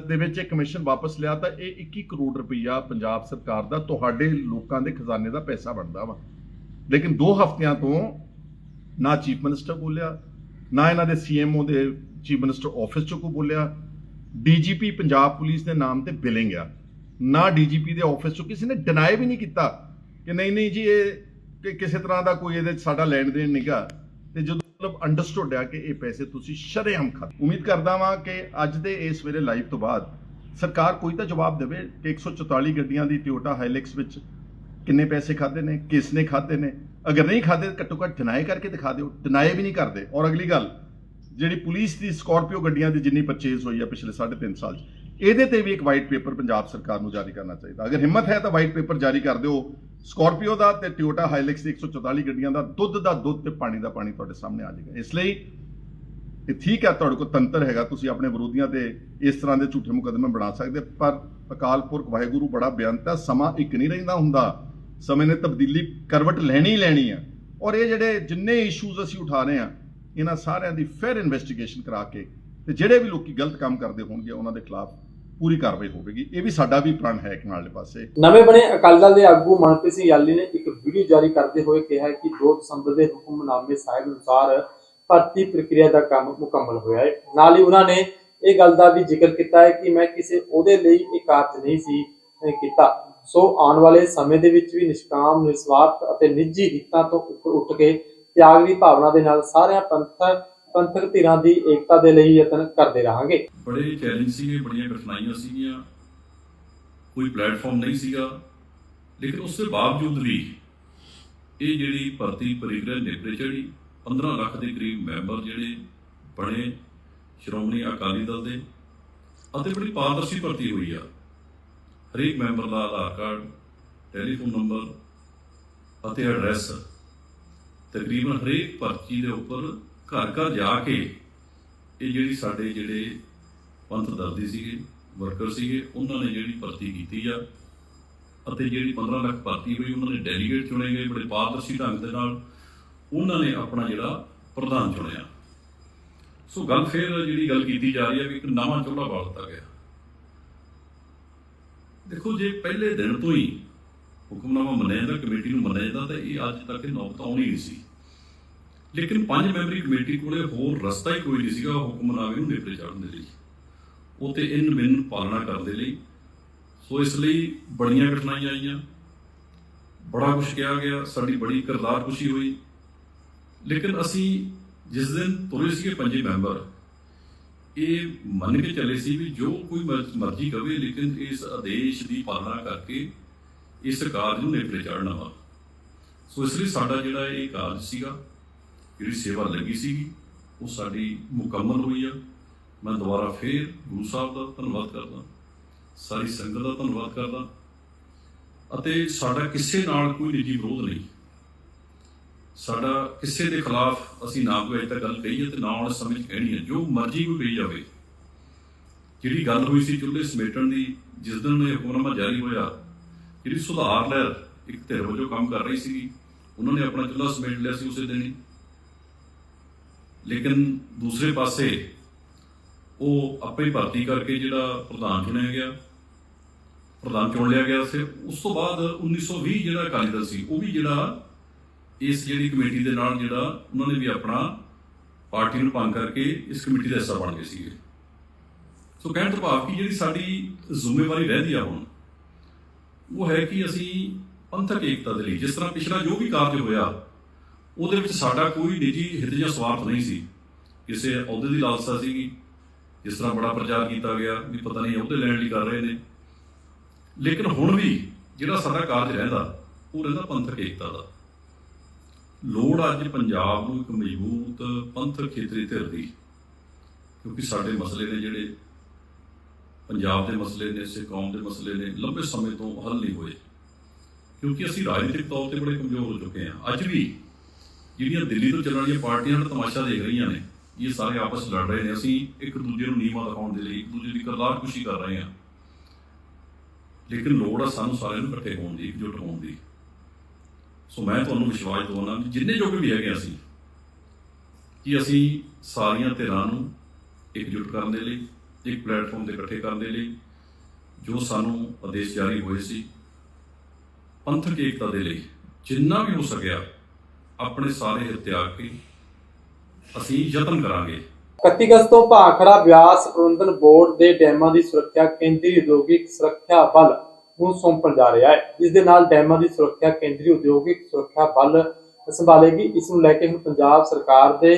ਦੇ ਵਿੱਚ ਇਹ ਕਮਿਸ਼ਨ ਵਾਪਸ ਲਿਆ ਤਾਂ ਇਹ 21 ਕਰੋੜ ਰੁਪਈਆ ਪੰਜਾਬ ਸਰਕਾਰ ਦਾ ਤੁਹਾਡੇ ਲੋਕਾਂ ਦੇ ਖਜ਼ਾਨੇ ਦਾ ਪੈਸਾ ਬਣਦਾ ਵਾ। ਲੇਕਿਨ 2 ਹਫ਼ਤਿਆਂ ਤੋਂ ਨਾ ਚੀਫ ਮਿਨਿਸਟਰ ਬੋਲਿਆ, ਨਾ ਇਹਨਾਂ ਦੇ ਸੀਐਮਓ ਦੇ ਚੀਫ ਮਿਨਿਸਟਰ ਆਫਿਸ ਚੋਂ ਕੋ ਬੋਲਿਆ। ਡੀਜੀਪੀ ਪੰਜਾਬ ਪੁਲਿਸ ਦੇ ਨਾਮ ਤੇ ਬਿਲਿੰਗ ਆ। ਨਾ ਡੀਜੀਪੀ ਦੇ ਆਫਿਸ ਚੋਂ ਕਿਸੇ ਨੇ ਡਿਨਾਈ ਵੀ ਨਹੀਂ ਕੀਤਾ ਕਿ ਨਹੀਂ ਨਹੀਂ ਜੀ, ਇਹ ਕਿਸੇ ਤਰ੍ਹਾਂ ਦਾ ਕੋਈ ਇਹਦੇ ਸਾਡਾ ਲੈਣ ਦੇਣ ਨਹੀਂਗਾ ਤੇ ਜਦੋਂ ਮਤਲਬ ਅੰਡਰਸਟੂਡ ਆ ਕਿ ਇਹ ਪੈਸੇ ਤੁਸੀਂ ਸ਼ਰੇਆਮ ਖਾ ਉਮੀਦ ਕਰਦਾ ਵਾਂ ਕਿ ਅੱਜ ਦੇ ਇਸ ਵੇਲੇ ਲਾਈਵ ਤੋਂ ਬਾਅਦ ਸਰਕਾਰ ਕੋਈ ਤਾਂ ਜਵਾਬ ਦੇਵੇ ਕਿ 144 ਗੱਡੀਆਂ ਦੀ ਟਿਓਟਾ ਹਾਈਲੈਕਸ ਵਿੱਚ ਕਿੰਨੇ ਪੈਸੇ ਖਾਦੇ ਨੇ ਕਿਸ ਨੇ ਖਾਦੇ ਨੇ। ਅਗਰ ਨਹੀਂ ਖਾਦੇ ਘੱਟੋ ਘੱਟ ਡਿਨਾਈ ਕਰਕੇ ਦਿਖਾ ਦਿਓ। ਡਿਨਾਈ ਵੀ ਨਹੀਂ ਕਰਦੇ। ਔਰ ਅਗਲੀ ਗੱਲ, ਜਿਹੜੀ ਪੁਲਿਸ ਦੀ ਸਕਾਰਪੀਓ ਗੱਡੀਆਂ ਦੀ ਜਿੰਨੀ ਪਰਚੇਸ ਹੋਈ ਆ ਪਿਛਲੇ 3.5 ਸਾਲ 'ਚ ਇਹਦੇ ਤੇ ਵੀ ਇੱਕ ਵਾਈਟ ਪੇਪਰ ਪੰਜਾਬ ਸਰਕਾਰ ਨੂੰ ਜਾਰੀ ਕਰਨਾ ਚਾਹੀਦਾ। ਅਗਰ ਹਿੰਮਤ ਹੈ ਤਾਂ ਵਾਈਟ ਪੇਪਰ ਜਾਰੀ ਕਰ ਦਿਓ। ਸਕਾਰਪੀਓ ਦਾ ਤੇ ਟਿਓਟਾ ਹਾਈਲੈਕਸ ਦੀ 144 ਗੱਡੀਆਂ ਦਾ ਦੁੱਧ ਦਾ ਦੁੱਧ ਤੇ ਪਾਣੀ ਦਾ ਪਾਣੀ ਤੁਹਾਡੇ ਸਾਹਮਣੇ ਆ ਜਾਏਗਾ। ਇਸ ਲਈ ਇਹ ਠੀਕ ਹੈ, ਤੁਹਾਡੇ ਕੋਲ ਤੰਤਰ ਹੈਗਾ, ਤੁਸੀਂ ਆਪਣੇ ਵਿਰੋਧੀਆਂ ਤੇ ਇਸ ਤਰ੍ਹਾਂ ਦੇ ਝੂਠੇ ਮੁਕੱਦਮੇ ਬਣਾ ਸਕਦੇ, ਪਰ ਅਕਾਲ ਪੁਰਖ ਵਾਹਿਗੁਰੂ ਬੜਾ ਬੇਅੰਤ ਹੈ, ਸਮਾਂ ਇੱਕ ਨਹੀਂ ਰਹਿੰਦਾ ਹੁੰਦਾ। ਸਮੇਂ ਨੇ ਤਬਦੀਲੀ ਕਰਵਟ ਲੈਣੀ ਹੀ ਲੈਣੀ ਹੈ। ਔਰ ਇਹ ਜਿਹੜੇ ਜਿੰਨੇ ਇਸ਼ੂਜ਼ ਅਸੀਂ ਉਠਾ ਰਹੇ ਹਾਂ, ਇਹਨਾਂ ਸਾਰਿਆਂ ਦੀ ਫੇਅਰ ਇਨਵੈਸਟੀਗੇਸ਼ਨ ਕਰਾ ਕੇ ਤੇ ਜਿਹੜੇ ਵੀ ਲੋਕੀ ਗਲਤ ਕੰਮ ਕਰਦੇ ਹੋਣਗੇ, ਉਹਨਾਂ ਦੇ ਖਿਲਾਫ ਪੂਰੀ ਕਾਰਵਾਈ ਹੋਵੇਗੀ। ਇਹ ਵੀ ਸਾਡਾ ਵੀ ਪ੍ਰਣ ਹੈ ਇੱਕ ਨਾਲੇ ਪਾਸੇ। ਨਵੇਂ ਬਣੇ ਅਕਾਲੀ ਦਲ ਦੇ ਆਗੂ ਮਨਪ੍ਰੀਤ ਸਿੰਘ ਯਾਲੀ ਨੇ ਇੱਕ ਵੀਡੀਓ ਜਾਰੀ ਕਰਦੇ ਹੋਏ ਕਿਹਾ ਕਿ 2 ਦਸੰਬਰ ਦੇ ਹੁਕਮਨਾਮੇ ਸਾਹਿਬ ਅਨੁਸਾਰ ਭਰਤੀ ਪ੍ਰਕਿਰਿਆ ਦਾ ਕੰਮ ਮੁਕੰਮਲ ਹੋਇਆ ਹੈ। ਨਾਲ ਹੀ ਉਹਨਾਂ ਨੇ ਇਹ ਗੱਲ ਦਾ ਵੀ ਜ਼ਿਕਰ ਕੀਤਾ ਹੈ ਕਿ ਮੈਂ ਕਿਸੇ ਉਹਦੇ ਲਈ ਇਹ ਕਾਰਜ ਨਹੀਂ ਸੀ ਕੀਤਾ। ਸੋ ਆਉਣ ਵਾਲੇ ਸਮੇਂ ਦੇ ਵਿੱਚ ਵੀ ਨਿਸ਼ਕਾਮ, ਨਿਸਵਾਰਥ ਅਤੇ ਨਿੱਜੀ ਹਿੱਤਾਂ ਤੋਂ ਉੱਪਰ ਉੱਠ ਕੇ ਤਿਆਗ ਦੀ ਭਾਵਨਾ ਦੇ ਨਾਲ ਸਾਰਿਆਂ ਪੰਥਕ ਪੰਥਕ ਧਿਰਾਂ ਦੀ ਏਕਤਾ ਦੇ ਲਈ ਯਤਨ ਕਰਦੇ ਰਹਾਂਗੇ। ਬੜੇ ਚੈਲੰਜ ਸੀਗੇ, ਬੜੀਆਂ ਕਠਿਨਾਈਆਂ ਸੀਗੀਆਂ। ਕੋਈ ਪਲੇਟਫਾਰਮ ਨਹੀਂ ਸੀਗਾ। ਲੇਕਿਨ ਉਸ ਦੇ ਬਾਵਜੂਦ ਵੀ ਇਹ ਜਿਹੜੀ ਭਰਤੀ ਪ੍ਰਕਿਰਿਆ ਨਿਪਰੇ ਚੜੀ 15 ਲੱਖ ਦੇ ਕਰੀਬ ਮੈਂਬਰ ਜਿਹੜੇ ਬਣੇ ਸ਼੍ਰੋਮਣੀ ਅਕਾਲੀ ਦਲ ਦੇ, ਅਤੇ ਬੜੀ ਪਾਰਦਰਸ਼ੀ ਭਰਤੀ ਹੋਈ ਆ। ਹਰੇਕ ਮੈਂਬਰ ਦਾ ਆਧਾਰ ਕਾਰਡ, ਟੈਲੀਫੋਨ ਨੰਬਰ ਅਤੇ ਐਡਰੈਸ, ਤਕਰੀਬਨ ਹਰੇਕ ਪਰਚੀ ਦੇ ਉੱਪਰ ਘਰ ਘਰ ਜਾ ਕੇ ਇਹ ਜਿਹੜੀ ਸਾਡੇ ਜਿਹੜੇ ਪੰਥ ਦਰਦੀ ਸੀਗੇ, ਵਰਕਰ ਸੀਗੇ, ਉਹਨਾਂ ਨੇ ਜਿਹੜੀ ਭਰਤੀ ਕੀਤੀ ਆ ਅਤੇ ਜਿਹੜੀ 15 ਲੱਖ ਭਰਤੀ ਹੋਈ, ਉਹਨਾਂ ਦੇ ਡੈਲੀਗੇਟ ਚੁਣੇ ਗਏ ਬੜੇ ਪਾਰਦਰਸ਼ੀ ਢੰਗ ਦੇ ਨਾਲ। ਉਹਨਾਂ ਨੇ ਆਪਣਾ ਜਿਹੜਾ ਪ੍ਰਧਾਨ ਚੁਣਿਆ। ਸੋ ਗੱਲ ਫਿਰ ਜਿਹੜੀ ਗੱਲ ਕੀਤੀ ਜਾ ਰਹੀ ਹੈ ਵੀ ਇੱਕ ਨਵਾਂ ਚੁੱਲ੍ਹਾ ਬਾਲ ਦਿੱਤਾ ਗਿਆ। ਦੇਖੋ, ਜੇ ਪਹਿਲੇ ਦਿਨ ਤੋਂ ਹੀ ਹੁਕਮਨਾਮਾ ਮੰਨਿਆ ਜਾਂਦਾ, ਕਮੇਟੀ ਨੂੰ ਮੰਨਿਆ ਜਾਂਦਾ, ਤਾਂ ਇਹ ਅੱਜ ਤੱਕ ਇਹ ਨੌਬਤ ਆਉਣੀ ਨਹੀਂ ਸੀ। ਲੇਕਿਨ ਪੰਜ ਮੈਂਬਰੀ ਕਮੇਟੀ ਕੋਲੇ ਹੋਰ ਰਸਤਾ ਹੀ ਕੋਈ ਨਹੀਂ ਸੀਗਾ ਹੁਕਮਨਾਮੇ ਨੂੰ ਨੇਪਰੇ ਚਾੜਨ ਦੇ ਲਈ। ਉਹ ਤੇ ਇਨ ਮਿਨ ਪਾਲਣਾ ਕਰਨ ਦੇ ਲਈ। ਸੋ ਇਸ ਲਈ ਬੜੀਆਂ ਕਠਿਨਾਈਆਂ ਆਈਆਂ। ਬੜਾ ਕੁਝ ਕਿਹਾ ਗਿਆ, ਸਾਡੀ ਬੜੀ ਕਰਤਾਰ ਖੁਸ਼ੀ ਹੋਈ। ਲੇਕਿਨ ਅਸੀਂ ਜਿਸ ਦਿਨ ਤੁਰੇ ਸੀਗੇ ਪੰਜੇ ਮੈਂਬਰ, ਇਹ ਮੰਨ ਕੇ ਚੱਲੇ ਸੀ ਵੀ ਜੋ ਕੋਈ ਮਰ- ਮਰਜ਼ੀ ਕਵੇ, ਲੇਕਿਨ ਇਸ ਆਦੇਸ਼ ਦੀ ਪਾਲਣਾ ਕਰਕੇ ਇਸ ਕਾਰਜ ਨੂੰ ਨੇਪਰੇ ਚਾੜਨਾ ਵਾ। ਸੋ ਇਸ ਲਈ ਸਾਡਾ ਜਿਹੜਾ ਇਹ ਕਾਰਜ ਸੀਗਾ ਜਿਹੜੀ ਸੇਵਾ ਲੱਗੀ ਸੀਗੀ, ਉਹ ਸਾਡੀ ਮੁਕੰਮਲ ਹੋਈ ਆ। ਮੈਂ ਦੁਬਾਰਾ ਫੇਰ ਗੁਰੂ ਸਾਹਿਬ ਦਾ ਧੰਨਵਾਦ ਕਰਦਾ। ਸਾਰੀ ਸੰਗਤ ਦਾ ਧੰਨਵਾਦ ਕਰਦਾ। ਅਤੇ ਸਾਡਾ ਕਿਸੇ ਨਾਲ ਕੋਈ ਨਿੱਜੀ ਵਿਰੋਧ ਨਹੀਂ। ਸਾਡਾ ਕਿਸੇ ਦੇ ਖਿਲਾਫ ਅਸੀਂ ਨਾ ਕੋਈ ਅਜੇ ਤੱਕ ਗੱਲ ਕਹੀ ਹੈ ਤੇ ਨਾ ਆਉਣ ਸਮੇਂ 'ਚ ਕਹਿਣੀ ਹੈ। ਜੋ ਮਰਜ਼ੀ ਕੋਈ ਕਹੀ ਜਾਵੇ। ਜਿਹੜੀ ਗੱਲ ਹੋਈ ਸੀ ਚੁੱਲ੍ਹੇ ਸਮੇਟਣ ਦੀ, ਜਿਸ ਦਿਨ ਇਹ ਹੁਕਮਨਾਮਾ ਜਾਰੀ ਹੋਇਆ, ਜਿਹੜੀ ਸੁਧਾਰ ਲਹਿਰ ਇੱਕ ਧਿਰ ਵਜੋਂ ਕੰਮ ਕਰ ਰਹੀ ਸੀ ਉਹਨਾਂ ਨੇ ਆਪਣਾ ਚੁੱਲ੍ਹਾ ਸਮੇਟ ਲਿਆ ਸੀ ਉਸੇ ਦਿਨ ਹੀ। ਲੇਕਿਨ ਦੂਸਰੇ ਪਾਸੇ ਉਹ ਆਪੇ ਹੀ ਭਰਤੀ ਕਰਕੇ ਜਿਹੜਾ ਪ੍ਰਧਾਨ ਚੁਣਿਆ ਗਿਆ, ਪ੍ਰਧਾਨ ਚੁਣ ਲਿਆ ਗਿਆ ਸੀ। ਉਸ ਤੋਂ ਬਾਅਦ 1920 ਜਿਹੜਾ ਅਕਾਲੀ ਦਲ ਸੀ, ਉਹ ਵੀ ਜਿਹੜਾ ਇਸ ਜਿਹੜੀ ਕਮੇਟੀ ਦੇ ਨਾਲ ਜਿਹੜਾ ਉਹਨਾਂ ਨੇ ਵੀ ਆਪਣਾ ਪਾਰਟੀ ਨੂੰ ਭੰਗ ਕਰਕੇ ਇਸ ਕਮੇਟੀ ਦਾ ਹਿੱਸਾ ਬਣ ਗਏ ਸੀਗੇ। ਸੋ ਕਹਿਣ ਤੋਂ ਭਾਵ ਕਿ ਜਿਹੜੀ ਸਾਡੀ ਜ਼ਿੰਮੇਵਾਰੀ ਰਹਿੰਦੀ ਆ ਹੁਣ, ਉਹ ਹੈ ਕਿ ਅਸੀਂ ਪੰਥਕ ਏਕਤਾ ਦੇ ਲਈ ਜਿਸ ਤਰ੍ਹਾਂ ਪਿਛਲਾ ਜੋ ਵੀ ਕਾਰਜ ਹੋਇਆ ਉਹਦੇ ਵਿੱਚ ਸਾਡਾ ਕੋਈ ਨਿੱਜੀ ਹਿੱਤ ਜਾਂ ਸਵਾਰਥ ਨਹੀਂ ਸੀ। ਕਿਸੇ ਅਹੁਦੇ ਦੀ ਲਾਲਸਾ ਸੀਗੀ, ਜਿਸ ਤਰ੍ਹਾਂ ਬੜਾ ਪ੍ਰਚਾਰ ਕੀਤਾ ਗਿਆ ਵੀ ਪਤਾ ਨਹੀਂ ਅਹੁਦੇ ਲੈਣ ਲਈ ਕਰ ਰਹੇ ਨੇ। ਲੇਕਿਨ ਹੁਣ ਵੀ ਜਿਹੜਾ ਸਾਡਾ ਕਾਰਜ ਰਹਿੰਦਾ, ਉਹ ਰਹਿੰਦਾ ਪੰਥਕ ਏਕਤਾ ਦਾ। ਲੋੜ ਅੱਜ ਪੰਜਾਬ ਨੂੰ ਇੱਕ ਮਜ਼ਬੂਤ ਪੰਥਕ ਖੇਤਰੀ ਧਿਰ ਦੀ, ਕਿਉਂਕਿ ਸਾਡੇ ਮਸਲੇ ਨੇ ਜਿਹੜੇ ਪੰਜਾਬ ਦੇ ਮਸਲੇ ਨੇ ਸੇ ਕੌਮ ਦੇ ਮਸਲੇ ਨੇ, ਲੰਬੇ ਸਮੇਂ ਤੋਂ ਹੱਲ ਨਹੀਂ ਹੋਏ। ਕਿਉਂਕਿ ਅਸੀਂ ਰਾਜਨੀਤਿਕ ਤੌਰ ਤੇ ਬੜੇ ਕਮਜ਼ੋਰ ਹੋ ਚੁੱਕੇ ਹਾਂ। ਅੱਜ ਵੀ ਜਿਹੜੀਆਂ ਦਿੱਲੀ ਤੋਂ ਚੱਲਣ ਵਾਲੀਆਂ ਪਾਰਟੀਆਂ ਦਾ ਤਮਾਸ਼ਾ ਦੇਖ ਰਹੀਆਂ ਨੇ, ਇਹ ਸਾਰੇ ਆਪਸ ਲੜ ਰਹੇ ਨੇ। ਅਸੀਂ ਇੱਕ ਦੂਜੇ ਨੂੰ ਨੀਵਾਂ ਦਿਖਾਉਣ ਦੇ ਲਈ ਇੱਕ ਦੂਜੇ ਦੀ ਕਰਦਾਰ ਖੁਸ਼ੀ ਕਰ ਰਹੇ ਹਾਂ। ਲੇਕਿਨ ਲੋੜ ਆ ਸਾਨੂੰ ਸਾਰਿਆਂ ਨੂੰ ਇਕੱਠੇ ਹੋਣ ਦੀ, ਇਕਜੁੱਟ ਹੋਣ ਦੀ। ਸੋ ਮੈਂ ਤੁਹਾਨੂੰ ਵਿਸ਼ਵਾਸ ਦਿਵਾਉਣਾ ਕਿ ਜਿੰਨੇ ਜੋਗੇ ਵੀ ਹੈਗੇ ਅਸੀਂ, ਕਿ ਅਸੀਂ ਸਾਰੀਆਂ ਧਿਰਾਂ ਨੂੰ ਇਕਜੁੱਟ ਕਰਨ ਦੇ ਲਈ, ਇੱਕ ਪਲੇਟਫਾਰਮ ਤੇ ਇਕੱਠੇ ਕਰਨ ਦੇ ਲਈ, ਜੋ ਸਾਨੂੰ ਆਦੇਸ਼ ਜਾਰੀ ਹੋਏ ਸੀ, ਪੰਥਕ ਏਕਤਾ ਦੇ ਲਈ, ਜਿੰਨਾ ਵੀ ਹੋ ਸਕਿਆ ਆਪਣੇ ਸਾਰੇ ਤਿਆਗ ਕੇ ਅਸੀਂ ਯਤਨ ਕਰਾਂਗੇ। 31 ਅਗਸਤ ਤੋਂ ਭਾਖੜਾ ਬਿਆਸ ਪ੍ਰਬੰਧਨ ਬੋਰਡ ਦੇ ਡੈਮਾਂ ਦੀ ਸੁਰੱਖਿਆ ਕੇਂਦਰੀ ਉਦਯੋਗਿਕ ਸੁਰੱਖਿਆ ਬਲ ਨੂੰ ਸੌਂਪਣ ਜਾ ਰਿਹਾ ਹੈ। ਇਸ ਦੇ ਨਾਲ ਡੈਮਾਂ ਦੀ ਸੁਰੱਖਿਆ ਕੇਂਦਰੀ ਉਦਯੋਗਿਕ ਸੁਰੱਖਿਆ ਬਲ ਸੰਭਾਲੇਗੀ। ਇਸ ਨੂੰ ਲੈ ਕੇ ਹੁਣ ਪੰਜਾਬ ਸਰਕਾਰ ਦੇ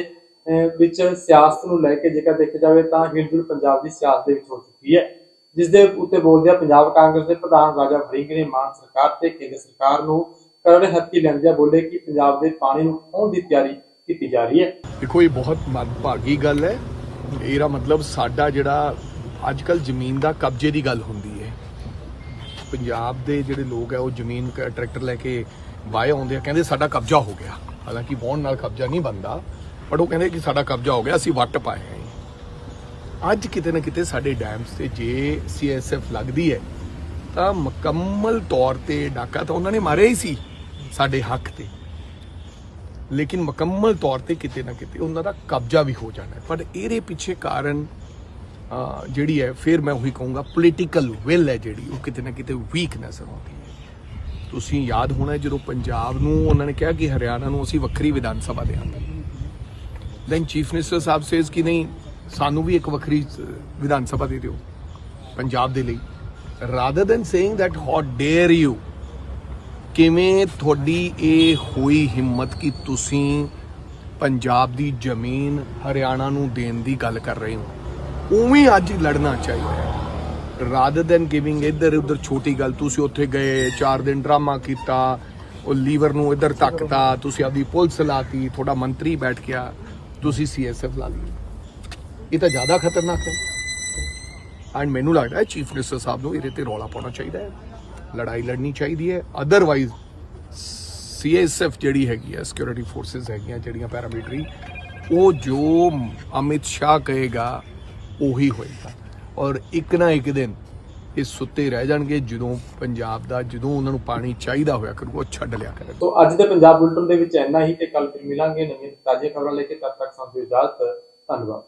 ਅਹ, ਵਿੱਚ ਸਿਆਸਤ ਨੂੰ ਲੈ ਕੇ ਜੇਕਰ ਦੇਖਿਆ ਜਾਵੇ ਤਾਂ ਹਿਲਜੁਲ ਪੰਜਾਬ ਦੀ ਸਿਆਸਤ ਦੇ ਵਿੱਚ ਹੋ ਚੁੱਕੀ ਹੈ। ਜਿਸ ਦੇ ਉੱਤੇ ਬੋਲਦਿਆਂ ਪੰਜਾਬ ਕਾਂਗਰਸ ਦੇ ਪ੍ਰਧਾਨ ਰਾਜਾ ਵੜਿੰਗ ਨੇ ਮਾਨ ਸਰਕਾਰ ਤੇ ਕੇਂਦਰ ਸਰਕਾਰ ਨੂੰ ਕਰੜੇ ਹੱਥੀ ਲੈਂਦਿਆਂ ਬੋਲੇ ਕਿ ਪੰਜਾਬ ਦੇ ਪਾਣੀ ਨੂੰ ਖੋਹਣ ਦੀ ਤਿਆਰੀ ਕੀਤੀ ਜਾ ਰਹੀ ਹੈ। ਦੇਖੋ, ਇਹ ਬਹੁਤ ਮੰਦਭਾਗੀ ਗੱਲ ਹੈ। ਇਹਦਾ ਮਤਲਬ ਸਾਡਾ ਜਿਹੜਾ ਅੱਜ ਕੱਲ ਜ਼ਮੀਨ ਦਾ ਕਬਜ਼ੇ ਦੀ ਗੱਲ ਹੁੰਦੀ ਹੈ। ਪੰਜਾਬ ਦੇ ਜਿਹੜੇ ਲੋਕ ਹੈ, ਉਹ ਜ਼ਮੀਨ ਟਰੈਕਟਰ ਲੈ ਕੇ ਵਾਏ ਆਉਂਦੇ ਆ, ਕਹਿੰਦੇ ਸਾਡਾ ਕਬਜ਼ਾ ਹੋ ਗਿਆ। ਹਾਲਾਂਕਿ ਵਾਹੁਣ ਨਾਲ ਕਬਜ਼ਾ ਨਹੀਂ ਬਣਦਾ ਬਟ ਉਹ ਕਹਿੰਦੇ ਕਿ ਸਾਡਾ ਕਬਜ਼ਾ ਹੋ ਗਿਆ, ਅਸੀਂ ਵੱਟ ਪਾਏ ਹਾਂ ਅੱਜ ਕਿਤੇ ਨਾ ਕਿਤੇ ਸਾਡੇ ਡੈਮਸ ਤੇ ਜੇ ਸੀਐਸਐਫ ਲੱਗਦੀ ਹੈ, ਤਾਂ ਮੁਕੰਮਲ ਤੌਰ ਤੇ ਡਾਕਾ ਤਾਂ ਉਹਨਾਂ ਨੇ ਮਾਰਿਆ ਹੀ ਸੀ। ਸਾਡੇ ਹੱਕ ਤੇ। ਲੇਕਿਨ ਮੁਕੰਮਲ ਤੌਰ ਤੇ ਕਿਤੇ ਨਾ ਕਿਤੇ ਉਹਨਾਂ ਦਾ ਕਬਜ਼ਾ ਵੀ ਹੋ ਜਾਣਾ ਪਰ ਇਹਦੇ ਪਿੱਛੇ ਕਾਰਨ ਜਿਹੜੀ ਹੈ, ਫਿਰ ਮੈਂ ਉਹੀ ਕਹੂੰਗਾ ਪੋਲੀਟੀਕਲ ਵਿਲ ਹੈ ਜਿਹੜੀ, ਉਹ ਕਿਤੇ ਨਾ ਕਿਤੇ ਵੀਕ ਨਜ਼ਰ ਆਉਂਦੀ ਹੈ। ਤੁਸੀਂ ਯਾਦ ਹੋਣਾ ਜਦੋਂ ਪੰਜਾਬ ਨੂੰ ਉਹਨਾਂ ਨੇ ਕਿਹਾ ਕਿ ਹਰਿਆਣਾ ਨੂੰ ਅਸੀਂ ਵੱਖਰੀ ਵਿਧਾਨ ਸਭਾ ਦੇਵਾਂਗੇ। ਦੈਨ ਚੀਫ ਮਿਨਿਸਟਰ ਸਾਹਿਬ ਸੇਜ਼ ਕਿ ਨਹੀਂ, ਸਾਨੂੰ ਵੀ ਇੱਕ ਵੱਖਰੀ ਵਿਧਾਨ ਸਭਾ ਦੇ ਦਿਓ, ਪੰਜਾਬ ਦੇ ਲਈ। Rather than saying that, how dare you? ਕਿਵੇਂ ਤੁਹਾਡੀ ਇਹ ਹੋਈ ਹਿੰਮਤ ਕਿ ਤੁਸੀਂ ਪੰਜਾਬ ਦੀ ਜ਼ਮੀਨ ਹਰਿਆਣਾ ਨੂੰ ਦੇਣ ਦੀ ਗੱਲ ਕਰ ਰਹੇ ਹੋ? ਉਵੇਂ ਅੱਜ ਲੜਨਾ ਚਾਹੀਦਾ ਹੈ। ਰਾਦਰ ਦੈਨ ਗਿਵਿੰਗ ਇੱਧਰ ਉੱਧਰ ਛੋਟੀ ਗੱਲ, ਤੁਸੀਂ ਉੱਥੇ ਗਏ 4 ਦਿਨ ਡਰਾਮਾ ਕੀਤਾ, ਉਹ ਲੀਵਰ ਨੂੰ ਇੱਧਰ ਧੱਕਤਾ, ਤੁਸੀਂ ਆਪਦੀ ਪੁਲਿਸ ਲਾਤੀ, ਤੁਹਾਡਾ ਮੰਤਰੀ ਬੈਠ ਗਿਆ, ਤੁਸੀਂ ਸੀਐਸਐਫ ਲਾ ਲਈ। ਇਹ ਤਾਂ ਜ਼ਿਆਦਾ ਖਤਰਨਾਕ ਹੈ। ਐਂਡ ਮੈਨੂੰ ਲੱਗਦਾ ਹੈ ਚੀਫ ਮਿਨਿਸਟਰ ਸਾਹਿਬ ਨੂੰ ਇਹਦੇ ਤੇ ਰੌਲਾ ਪਾਉਣਾ ਚਾਹੀਦਾ ਹੈ। ਲੜਾਈ ਲੜਨੀ ਚਾਹੀਦੀ ਹੈ। ਅਦਰਵਾਈਜ਼ ਸੀਐਸਐਫ ਜਿਹੜੀ ਹੈਗੀ ਹੈ ਸਿਕਿਉਰਿਟੀ ਫੋਰਸਸ ਹੈਗੀਆਂ, ਜਿਹੜੀਆਂ ਪੈਰਾਮਿਲਟਰੀ ਉਹ ਜੋ ਅਮਿਤ ਸ਼ਾਹ ਕਹੇਗਾ, ਉਹੀ ਹੋਏਗਾ। ਔਰ ਇੱਕ ਨਾ ਇੱਕ ਦਿਨ ਇਹ ਸੁੱਤੇ ਰਹਿ ਜਾਣਗੇ, ਜਦੋਂ ਪੰਜਾਬ ਦਾ, ਜਦੋਂ ਉਹਨਾਂ ਨੂੰ ਪਾਣੀ ਚਾਹੀਦਾ ਹੋਇਆ ਕਰੂ ਉਹ ਛੱਡ ਲਿਆ ਕਰਨਗੇ। ਤੋਂ ਅੱਜ ਦੇ ਪੰਜਾਬ ਬੁਲਟਨ ਦੇ ਵਿੱਚ ਇੰਨਾ ਹੀ ਤੇ ਕੱਲ ਫਿਰ ਮਿਲਾਂਗੇ ਨਵੀਆਂ ਤਾਜ਼ੀਆਂ ਖਬਰਾਂ ਲੈ ਕੇ, ਤਦ ਤੱਕ ਸਾਨੂੰ ਇਜਾਜ਼ਤ, ਧੰਨਵਾਦ।